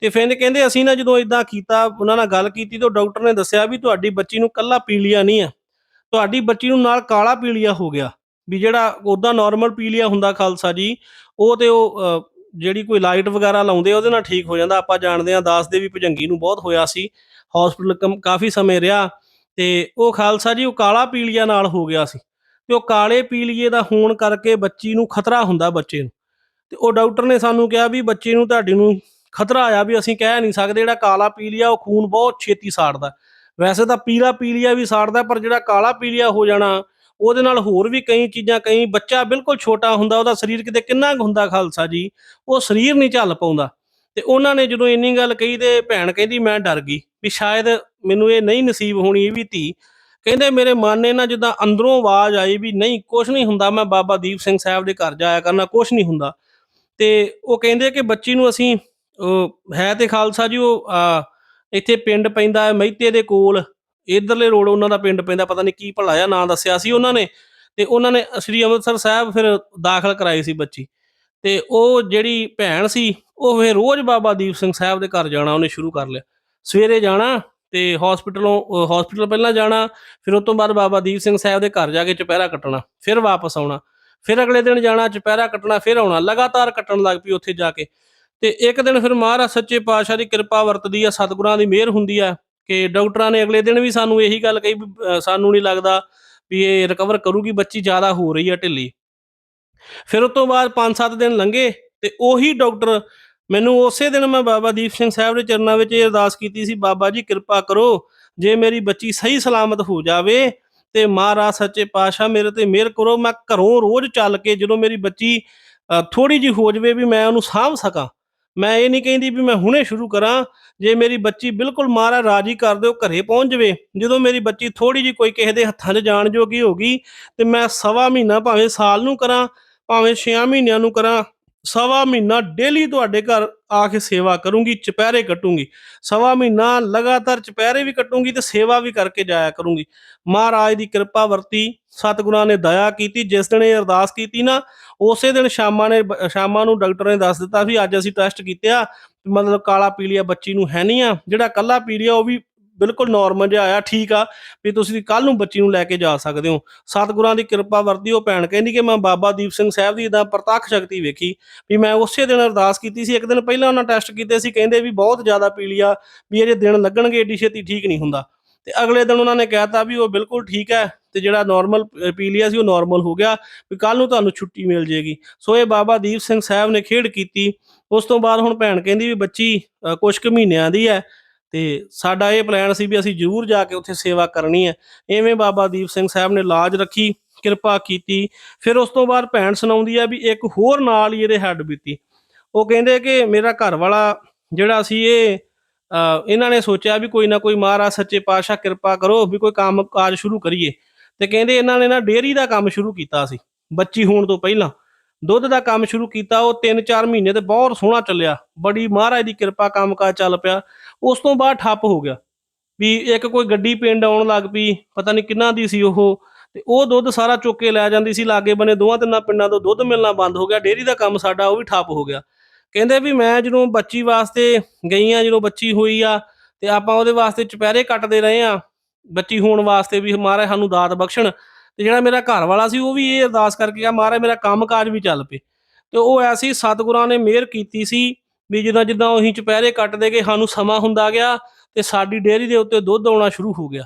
ਤੇ ਫਿਰ ਕਹਿੰਦੇ ਅਸੀਂ ਨਾ ਜਦੋਂ ਇਦਾਂ ਕੀਤਾ, ਉਹਨਾਂ ਨਾਲ ਗੱਲ ਕੀਤੀ ਤਾਂ ਡਾਕਟਰ ਨੇ ਦੱਸਿਆ ਵੀ ਤੁਹਾਡੀ ਬੱਚੀ ਨੂੰ ਕੱਲਾ ਪੀਲੀਆ ਨਹੀਂ ਆ। ਤੁਹਾਡੀ ਬੱਚੀ ਨੂੰ ਨਾਲ ਕਾਲਾ ਪੀਲੀਆ ਹੋ ਗਿਆ। ਵੀ ਜਿਹੜਾ ਉਦਾਂ ਨਾਰਮਲ ਪੀਲੀਆ ਹੁੰਦਾ ਖਾਲਸਾ ਜੀ, ਉਹ ਤੇ ਉਹ ਜਿਹੜੀ ਕੋਈ ਲਾਈਟ ਵਗੈਰਾ ਲਾਉਂਦੇ ਉਹਦੇ ਨਾਲ ਠੀਕ ਹੋ ਜਾਂਦਾ। ਆਪਾਂ ਜਾਣਦੇ ਆ ਦਾਸ ਦੇ ਵੀ ਭਜੰਗੀ ਨੂੰ ਬਹੁਤ ਹੋਇਆ ਸੀ ਹਸਪੀਟਲ ਕਾਫੀ ਸਮੇਂ ਰਿਹਾ। ਤੇ ਉਹ ਖਾਲਸਾ ਜੀ ਉਹ ਕਾਲਾ ਪੀਲੀਆ ਨਾਲ ਹੋ ਗਿਆ ਸੀ। ਤੇ ਉਹ ਕਾਲੇ ਪੀਲੀਏ ਦਾ ਹੋਣ ਕਰਕੇ ਬੱਚੀ ਨੂੰ ਖਤਰਾ ਹੁੰਦਾ ਬੱਚੇ ਨੂੰ। ਤੇ ਉਹ ਡਾਕਟਰ ਨੇ ਸਾਨੂੰ ਕਿਹਾ ਵੀ ਬੱਚੇ ਨੂੰ ਤੁਹਾਡੀ ਨੂੰ ਖਤਰਾ ਆਇਆ ਵੀ ਅਸੀਂ ਕਹਿ ਨਹੀਂ ਸਕਦੇ, ਜਿਹੜਾ ਕਾਲਾ ਪੀਲੀਆ ਉਹ ਖੂਨ ਬਹੁਤ ਛੇਤੀ ਸਾੜਦਾ। ਵੈਸੇ ਤਾਂ ਪੀਲਾ ਪੀਲੀਆ ਵੀ ਸਾੜਦਾ, ਪਰ ਜਿਹੜਾ ਕਾਲਾ ਪੀਲੀਆ ਹੋ ਜਾਣਾ, ਉਹਦੇ ਨਾਲ ਹੋਰ ਵੀ ਕਈ ਚੀਜ਼ਾਂ, ਕਈ ਬੱਚਾ ਬਿਲਕੁਲ ਛੋਟਾ ਹੁੰਦਾ, ਉਹਦਾ ਸਰੀਰ ਕਿਤੇ ਕਿੰਨਾ ਕੁ ਹੁੰਦਾ ਖਾਲਸਾ ਜੀ, ਉਹ ਸਰੀਰ ਨਹੀਂ ਝੱਲ ਪਾਉਂਦਾ। ਤੇ ਉਹਨਾਂ ਨੇ ਜਦੋਂ ਇੰਨੀ ਗੱਲ ਕਹੀ ਤੇ ਭੈਣ ਕਹਿੰਦੀ ਮੈਂ ਡਰ ਗਈ ਵੀ ਸ਼ਾਇਦ ਮੈਨੂੰ ਇਹ ਨਹੀਂ ਨਸੀਬ ਹੋਣੀ ਇਹ ਵੀ ਧੀ ਕਹਿੰਦੇ ਮੇਰੇ ਮਨ ਨੇ ਨਾ ਜਿੱਦਾਂ ਅੰਦਰੋਂ ਆਵਾਜ਼ ਆਈ ਵੀ ਨਹੀਂ ਕੁਝ ਨਹੀਂ ਹੁੰਦਾ, ਮੈਂ ਬਾਬਾ ਦੀਪ ਸਿੰਘ ਸਾਹਿਬ ਦੇ ਘਰ ਜਾਇਆ ਕਰਨਾ ਕੁਝ ਨਹੀਂ ਹੁੰਦਾ। ਤੇ ਉਹ ਕਹਿੰਦੇ ਕਿ ਬੱਚੀ ਨੂੰ ਅਸੀਂ ਹੈ ਤੇ ਖਾਲਸਾ ਜੀ, ਉਹ ਇੱਥੇ ਪਿੰਡ ਪੈਂਦਾ ਹੈ ਮਹਿਤੇ ਦੇ ਕੋਲ। ਇਧਰਲੇ ਰੋਡ ਉਹਨਾਂ ਦਾ ਪਿੰਡ ਪੈਂਦਾ, ਪਤਾ ਨਹੀਂ ਕੀ ਭਲਾ ਨਾਂ ਦੱਸਿਆ ਸੀ ਉਹਨਾਂ ਨੇ। ਤੇ ਉਹਨਾਂ ਨੇ ਸ੍ਰੀ ਅੰਮ੍ਰਿਤਸਰ ਸਾਹਿਬ ਫਿਰ ਦਾਖਲ ਕਰਾਈ ਸੀ ਬੱਚੀ। ਤੇ ਉਹ ਜਿਹੜੀ ਭੈਣ ਸੀ, ਉਹ ਫਿਰ ਰੋਜ਼ ਬਾਬਾ ਦੀਪ ਸਿੰਘ ਸਾਹਿਬ ਦੇ ਘਰ ਜਾਣਾ, ਉਹਨੇ ਸ਼ੁਰੂ ਕਰ ਲਿਆ। ਸਵੇਰੇ ਜਾਣਾ ਤੇ ਹਸਪੀਟਲੋਂ ਹਸਪੀਟਲ ਪਹਿਲਾਂ ਜਾਣਾ ਫਿਰ ਉਸ ਤੋਂ ਬਾਅਦ ਬਾਬਾ ਦੀਪ ਸਿੰਘ ਸਾਹਿਬ ਦੇ ਘਰ ਜਾ ਕੇ ਚੁਪਹਿਰਾ ਕੱਟਣਾ ਫਿਰ ਵਾਪਸ ਆਉਣਾ ਫਿਰ ਅਗਲੇ ਦਿਨ ਜਾਣਾ ਚੁਪਹਿਰਾ ਕੱਟਣਾ ਫਿਰ ਆਉਣਾ ਲਗਾਤਾਰ ਕੱਟਣ ਲੱਗ ਪਈ ਉੱਥੇ ਜਾ ਕੇ। ਤੇ ਇੱਕ ਦਿਨ ਫਿਰ ਮਹਾਰਾਜ ਸੱਚੇ ਪਾਤਸ਼ਾਹ ਦੀ ਕਿਰਪਾ ਵਰਤਦੀ ਆ ਸਤਿਗੁਰਾਂ ਦੀ ਮਿਹਰ ਹੁੰਦੀ ਆ ਕਿ ਡਾਕਟਰਾਂ ਨੇ ਅਗਲੇ ਦਿਨ ਵੀ ਸਾਨੂੰ ਇਹੀ ਗੱਲ ਕਹੀ ਵੀ, ਅ, ਸਾਨੂੰ ਨਹੀਂ ਲੱਗਦਾ ਵੀ ਇਹ ਰਿਕਵਰ ਕਰੂਗੀ ਬੱਚੀ ਜ਼ਿਆਦਾ ਹੋ ਰਹੀ ਆ ਢਿੱਲੀ। ਫਿਰ ਉਸ ਤੋਂ ਬਾਅਦ 5-7 ਦਿਨ ਲੰਘੇ ਤੇ ਉਹੀ ਡਾਕਟਰ ਮੈਨੂੰ ਉਸੇ ਦਿਨ ਮੈਂ ਬਾਬਾ ਦੀਪ ਸਿੰਘ ਸਾਹਿਬ ਦੇ ਚਰਨਾਂ ਵਿੱਚ ਇਹ ਅਰਦਾਸ ਕੀਤੀ ਸੀ, ਬਾਬਾ ਜੀ ਕਿਰਪਾ ਕਰੋ, ਜੇ ਮੇਰੀ ਬੱਚੀ ਸਹੀ ਸਲਾਮਤ ਹੋ ਜਾਵੇ ਤੇ ਮਹਾਰਾਜ ਸੱਚੇ ਪਾਤਸ਼ਾਹ ਮੇਰੇ ਤੇ ਮਿਹਰ ਕਰੋ, ਮੈਂ ਘਰੋਂ ਰੋਜ਼ ਚੱਲ ਕੇ ਜਦੋਂ ਮੇਰੀ ਬੱਚੀ ਥੋੜੀ ਜੀ ਹੋ ਜਾਵੇ ਵੀ ਮੈਂ ਉਹਨੂੰ ਸਾਂਭ ਸਕਾਂ, ਮੈਂ ਇਹ ਨਹੀਂ ਕਹਿੰਦੀ ਵੀ ਮੈਂ ਹੁਣੇ ਸ਼ੁਰੂ ਕਰਾਂ, ਜੇ ਮੇਰੀ ਬੱਚੀ ਬਿਲਕੁਲ ਮਹਾਰਾਜ ਰਾਜੀ ਕਰ ਦਿਓ, ਘਰੇ ਪਹੁੰਚ ਜਾਵੇ, ਜਦੋਂ ਮੇਰੀ ਬੱਚੀ ਥੋੜੀ ਜੀ ਕੋਈ ਕਿਸੇ ਦੇ ਹੱਥਾਂ 'ਚ ਜਾਣ ਜੋਗੀ ਹੋ ਗਈ ਤੇ ਮੈਂ ਸਵਾ ਮਹੀਨਾ ਭਾਵੇਂ ਸਾਲ ਨੂੰ ਕਰਾਂ, ਭਾਵੇਂ 6 ਮਹੀਨਿਆਂ ਨੂੰ ਕਰਾਂ ਸਵਾ ਮਹੀਨਾ ਡੇਲੀ ਤੁਹਾਡੇ ਘਰ ਆ ਕੇ ਸੇਵਾ ਕਰੂੰਗੀ, ਚੁਪਹਿਰੇ ਕੱਟੂੰਗੀ। ਸਵਾ ਮਹੀਨਾ ਲਗਾਤਾਰ ਚੁਪਹਿਰੇ ਵੀ ਕੱਟੂੰਗੀ ਤੇ ਸੇਵਾ ਵੀ ਕਰਕੇ ਜਾਇਆ ਕਰੂੰਗੀ। ਮਹਾਰਾਜ ਦੀ ਕਿਰਪਾ ਵਰਤੀ, ਸਤਿਗੁਰਾਂ ਨੇ ਦਇਆ ਕੀਤੀ, ਜਿਸ ਦਿਨ ਇਹ ਅਰਦਾਸ ਕੀਤੀ ਨਾ, ਉਸੇ ਦਿਨ ਸ਼ਾਮਾਂ ਨੇ ਬ- ਸ਼ਾਮਾਂ ਨੂੰ ਡਾਕਟਰ ਨੇ ਦੱਸ ਦਿੱਤਾ ਵੀ ਅੱਜ ਅਸੀਂ ਟੈਸਟ ਕੀਤੇ ਆ, ਮਤਲਬ ਕਾਲਾ ਪੀਲੀਆ ਬੱਚੀ ਨੂੰ ਹੈ ਨਹੀਂ ਆ, ਜਿਹੜਾ ਕੱਲਾ ਪੀਲੀਆ ਉਹ ਵੀ ਬਿਲਕੁਲ ਨਾਰਮਲ ਜਿਹਾ ਆਇਆ ਠੀਕ ਆ ਵੀ ਤੁਸੀਂ ਕੱਲ ਨੂੰ ਬੱਚੀ ਨੂੰ ਲੈ ਕੇ ਜਾ ਸਕਦੇ ਹੋ। ਸਤਿਗੁਰਾਂ ਦੀ ਕਿਰਪਾ ਵਰਤੀ ਉਹ ਭੈਣ ਕਹਿੰਦੀ ਕਿ ਮੈਂ ਬਾਬਾ ਦੀਪ ਸਿੰਘ ਸਾਹਿਬ ਦੀ ਇਦਾਂ ਪ੍ਰਤੱਖ ਸ਼ਕਤੀ ਵੇਖੀ ਵੀ ਮੈਂ ਉਸੇ ਦਿਨ ਅਰਦਾਸ ਕੀਤੀ ਸੀ ਇੱਕ ਦਿਨ ਪਹਿਲਾਂ ਉਹਨਾਂ ਟੈਸਟ ਕੀਤੇ ਸੀ ਕਹਿੰਦੇ ਵੀ ਬਹੁਤ ਜ਼ਿਆਦਾ ਪੀਲੀਆ ਵੀ ਇਹਦੇ ਦਿਨ ਲੱਗਣਗੇ ਏਡੀ ਛੇਤੀ ਠੀਕ ਨਹੀਂ ਹੁੰਦਾ। ਤੇ ਅਗਲੇ ਦਿਨ ਉਹਨਾਂ ਨੇ ਕਹਿਤਾ ਵੀ ਉਹ ਬਿਲਕੁਲ ਠੀਕ ਹੈ ਤੇ ਜਿਹੜਾ ਨਾਰਮਲ ਪੀਲੀਆ ਸੀ ਉਹ ਨਾਰਮਲ ਹੋ ਗਿਆ ਵੀ ਕੱਲ ਨੂੰ ਤੁਹਾਨੂੰ ਛੁੱਟੀ ਮਿਲ ਜੇਗੀ ਸੋ ਇਹ ਬਾਬਾ ਦੀਪ ਸਿੰਘ ਸਾਹਿਬ ਨੇ ਖੇਡ ਕੀਤੀ। ਉਸ ਤੋਂ ਬਾਅਦ ਹੁਣ ਭੈਣ ਕਹਿੰਦੀ ਵੀ ਬੱਚੀ ਅ, ਕੁਛ ਕੁ ਮਹੀਨਿਆਂ ਦੀ ਹੈ ਤੇ ਸਾਡਾ ਇਹ ਪਲਾਨ ਸੀ ਵੀ ਅਸੀਂ ਜ਼ਰੂਰ ਜਾ ਕੇ ਉੱਥੇ ਸੇਵਾ ਕਰਨੀ ਹੈ। ਐਵੇਂ ਬਾਬਾ ਦੀਪ ਸਿੰਘ ਸਾਹਿਬ ਨੇ ਲਾਜ ਰੱਖੀ, ਕਿਰਪਾ ਕੀਤੀ, ਫਿਰ ਉਸ ਤੋਂ ਬਾਅਦ ਭੈਣ ਸੁਣਾਉਂਦੀ ਆ ਵੀ ਇੱਕ ਹੋਰ ਨਾਲ ਹੀ ਇਹਦੇ ਹੱਡ ਬੀਤੀ। ਉਹ ਕਹਿੰਦੇ ਕਿ ਮੇਰਾ ਘਰ ਵਾਲਾ ਜਿਹੜਾ ਸੀ ਇਹ ਇਹਨਾਂ ਨੇ ਸੋਚਿਆ ਵੀ ਕੋਈ ਨਾ ਕੋਈ ਮਹਾਰਾਜ ਸੱਚੇ ਪਾਤਸ਼ਾਹ ਕਿਰਪਾ ਕਰੋ ਵੀ ਕੋਈ ਕੰਮ ਕਾਜ ਸ਼ੁਰੂ ਕਰੀਏ। ਤੇ ਕਹਿੰਦੇ ਇਹਨਾਂ ਨੇ ਨਾ ਡੇਅਰੀ ਦਾ ਕੰਮ ਸ਼ੁਰੂ ਕੀਤਾ ਸੀ, ਬੱਚੀ ਹੋਣ ਤੋਂ ਪਹਿਲਾਂ। ਦੁੱਧ ਦਾ ਕੰਮ ਸ਼ੁਰੂ ਕੀਤਾ, ਉਹ 3-4 ਮਹੀਨੇ ਤੇ ਬਹੁਤ ਸੋਹਣਾ ਚੱਲਿਆ। ਬੜੀ ਮਹਾਰਾਜ ਦੀ ਕਿਰਪਾ ਕੰਮ ਕਾਜ ਚੱਲ ਪਿਆ। ਉਸ ਤੋਂ ਬਾਅਦ ਠੱਪ ਹੋ ਗਿਆ ਵੀ ਇੱਕ ਕੋਈ ਗੱਡੀ ਪਿੰਡ ਆਉਣ ਲੱਗ ਪਈ, ਪਤਾ ਨਹੀਂ ਕਿੰਨਾ ਦੀ ਸੀ ਉਹ। ਤੇ ਉਹ ਦੁੱਧ ਸਾਰਾ ਚੁੱਕ ਕੇ ਲੈ ਜਾਂਦੀ ਸੀ, ਲਾਗੇ ਬਨੇ ਦੋਵਾਂ ਤਿੰਨਾਂ ਪਿੰਡਾਂ ਤੋਂ ਦੁੱਧ ਮਿਲਣਾ ਬੰਦ ਹੋ ਗਿਆ, ਡੇਅਰੀ ਦਾ ਕੰਮ ਸਾਡਾ ਉਹ ਵੀ ਠੱਪ ਹੋ ਗਿਆ। ਕਹਿੰਦੇ ਵੀ ਮੈਂ ਜਦੋਂ ਬੱਚੀ ਵਾਸਤੇ ਗਈ ਆ, ਜਦੋਂ ਬੱਚੀ ਹੋਈ ਆ, ਤੇ ਆਪਾਂ ਉਹਦੇ ਵਾਸਤੇ ਚੁਪਹਿਰੇ ਕੱਟਦੇ ਰਹੇ ਆ। ਬੱਚੀ ਹੋਣ ਵਾਸਤੇ ਵੀ ਮਹਾਰਾਜ ਸਾਨੂੰ ਦਾਤ ਬਖਸ਼ਣ। ਤੇ ਜਿਹੜਾ ਮੇਰਾ ਘਰ ਵਾਲਾ ਸੀ, ਉਹ ਵੀ ਇਹ ਅਰਦਾਸ ਕਰਕੇ ਗਿਆ, ਮਹਾਰਾਜ, ਮੇਰਾ ਕੰਮਕਾਜ ਵੀ ਚੱਲ ਪਏ। ਤੇ ਉਹ ਐਸੀ ਸਤਿਗੁਰਾਂ ਨੇ ਮਿਹਰ ਕੀਤੀ ਸੀ ਵੀ ਜਿੱਦਾਂ ਜਿੱਦਾਂ ਉਹੀ ਚੁਪਹਿਰੇ ਕੱਟਦੇ ਗਏ ਸਾਨੂੰ ਸਮਾਂ ਹੁੰਦਾ ਗਿਆ ਤੇ ਸਾਡੀ ਡੇਅਰੀ ਦੇ ਉੱਤੇ ਦੁੱਧ ਆਉਣਾ ਸ਼ੁਰੂ ਹੋ ਗਿਆ।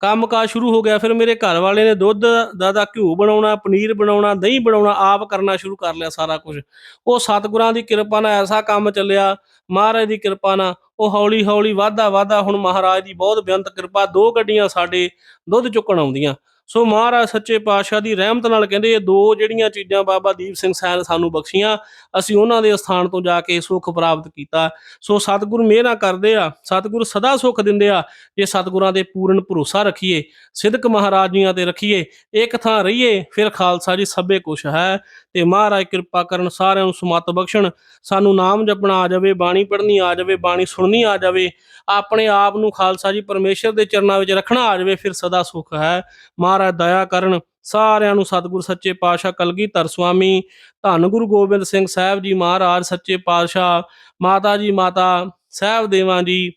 ਕੰਮਕਾਜ ਸ਼ੁਰੂ ਹੋ ਗਿਆ, ਫਿਰ ਮੇਰੇ ਘਰ ਵਾਲੇ ਨੇ ਦੁੱਧ ਦਾ ਦਾ ਘਿਓ ਬਣਾਉਣਾ, ਪਨੀਰ ਬਣਾਉਣਾ, ਦਹੀਂ ਬਣਾਉਣਾ, ਆਪ ਕਰਨਾ ਸ਼ੁਰੂ ਕਰ ਲਿਆ ਸਾਰਾ ਕੁਝ। ਉਹ ਸਤਿਗੁਰਾਂ ਦੀ ਕਿਰਪਾ ਨਾਲ ਐਸਾ ਕੰਮ ਚੱਲਿਆ, ਮਹਾਰਾਜ ਦੀ ਕਿਰਪਾ ਨਾਲ। ਉਹ ਹੌਲੀ ਹੌਲੀ ਵਾਧਾ ਵਾਧਾ ਹੁਣ ਮਹਾਰਾਜ ਦੀ ਬਹੁਤ ਬੇਅੰਤ ਕਿਰਪਾ, ਦੋ ਗੱਡੀਆਂ ਸਾਡੇ ਦੁੱਧ ਚੁੱਕਣ ਆਉਂਦੀਆਂ। ਸੋ ਮਹਾਰਾਜ ਸੱਚੇ ਪਾਤਸ਼ਾਹ ਦੀ ਰਹਿਮਤ ਨਾਲ ਕਹਿੰਦੇ ਇਹ ਦੋ ਜਿਹੜੀਆਂ ਚੀਜ਼ਾਂ ਬਾਬਾ ਦੀਪ ਸਿੰਘ ਸਾਹਿਬ ਸਾਨੂੰ ਬਖਸ਼ੀਆਂ, ਅਸੀਂ ਉਹਨਾਂ ਦੇ ਸਥਾਨ ਤੋਂ ਜਾ ਕੇ ਸੁੱਖ ਪ੍ਰਾਪਤ ਕੀਤਾ। ਸੋ ਸਤਿਗੁਰ ਮਿਹਰਾਂ ਕਰਦੇ ਆ, ਸਤਿਗੁਰ ਸਦਾ ਸੁੱਖ ਦਿੰਦੇ ਆ, ਜੇ ਸਤਿਗੁਰਾਂ ਦੇ ਪੂਰਨ ਭਰੋਸਾ ਰੱਖੀਏ ਸਿੱਧਕ ਮਹਾਰਾਜ ਜੀਆਂ ਤੇ ਰੱਖੀਏ ਇੱਕ ਥਾਂ ਰਹੀਏ, ਫਿਰ ਖਾਲਸਾ ਜੀ ਸਭੇ ਕੁਛ ਹੈ। ਤੇ ਮਹਾਰਾਜ ਕਿਰਪਾ ਕਰਨ ਸਾਰਿਆਂ ਨੂੰ ਸਮਤ ਬਖਸ਼ਣ। ਸਾਨੂੰ ਨਾਮ ਜਪਣਾ ਆ ਜਾਵੇ, ਬਾਣੀ ਪੜ੍ਹਨੀ ਆ ਜਾਵੇ, ਬਾਣੀ ਸੁਣਨੀ ਆ ਜਾਵੇ। ਆਪਣੇ ਆਪ ਨੂੰ ਖਾਲਸਾ ਜੀ ਪਰਮੇਸ਼ਰ ਦੇ ਚਰਨਾਂ ਵਿੱਚ ਰੱਖਣਾ ਆ ਜਾਵੇ, ਫਿਰ ਸਦਾ ਸੁਖ ਹੈ। ਮਹਾਰਾਜ ਦਇਆ ਕਰਨ ਸਾਰਿਆਂ ਨੂੰ ਸਤਿਗੁਰ, ਸੱਚੇ ਪਾਤਸ਼ਾਹ, ਕਲਗੀਧਰ ਸੁਆਮੀ। ਧੰਨ ਗੁਰੂ ਗੋਬਿੰਦ ਸਿੰਘ ਸਾਹਿਬ ਜੀ ਮਹਾਰਾਜ, ਸੱਚੇ ਪਾਤਸ਼ਾਹ, ਮਾਤਾ ਜੀ, ਮਾਤਾ ਸਾਹਿਬ ਦੇਵਾਂ ਜੀ।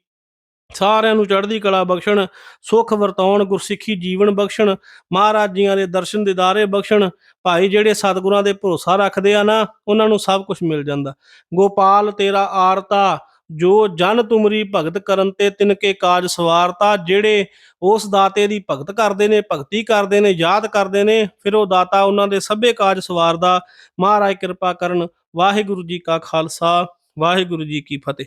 ਸਾਰਿਆਂ ਨੂੰ ਚੜ੍ਹਦੀ ਕਲਾ ਬਖਸ਼ਣ, ਸੁਖ ਵਰਤਾਉਣ, ਗੁਰਸਿੱਖੀ ਜੀਵਨ ਬਖਸ਼ਣ ਮਹਾਰਾਜ ਜੀਆਂ ਦੇ ਦਰਸ਼ਨ ਦਿਦਾਰੇ ਬਖਸ਼ਣ, ਭਾਈ ਜਿਹੜੇ ਸਤਿਗੁਰਾਂ ਦੇ ਭਰੋਸਾ ਰੱਖਦੇ ਆ ਨਾ, ਉਹਨਾਂ ਨੂੰ ਸਭ ਕੁਝ ਮਿਲ ਜਾਂਦਾ। ਗੋਪਾਲ ਤੇਰਾ ਆਰਤਾ, ਜੋ ਜਨ ਤੁਮਰੀ ਭਗਤ ਕਰਨ ਤੇ ਤਿਨਕੇ ਕਾਜ ਸਵਾਰਤਾ, ਜਿਹੜੇ ਉਸ ਦਾਤੇ ਦੀ ਭਗਤ ਕਰਦੇ ਨੇ, ਭਗਤੀ ਕਰਦੇ ਨੇ, ਯਾਦ ਕਰਦੇ ਨੇ, ਫਿਰ ਉਹ ਦਾਤਾ ਉਹਨਾਂ ਦੇ ਸਭੇ ਕਾਜ ਸਵਾਰਦਾ। ਮਹਾਰਾਜ ਕਿਰਪਾ ਕਰਨ। ਵਾਹਿਗੁਰੂ ਜੀ ਕਾ ਖਾਲਸਾ, ਵਾਹਿਗੁਰੂ ਜੀ ਕੀ ਫਤਿਹ।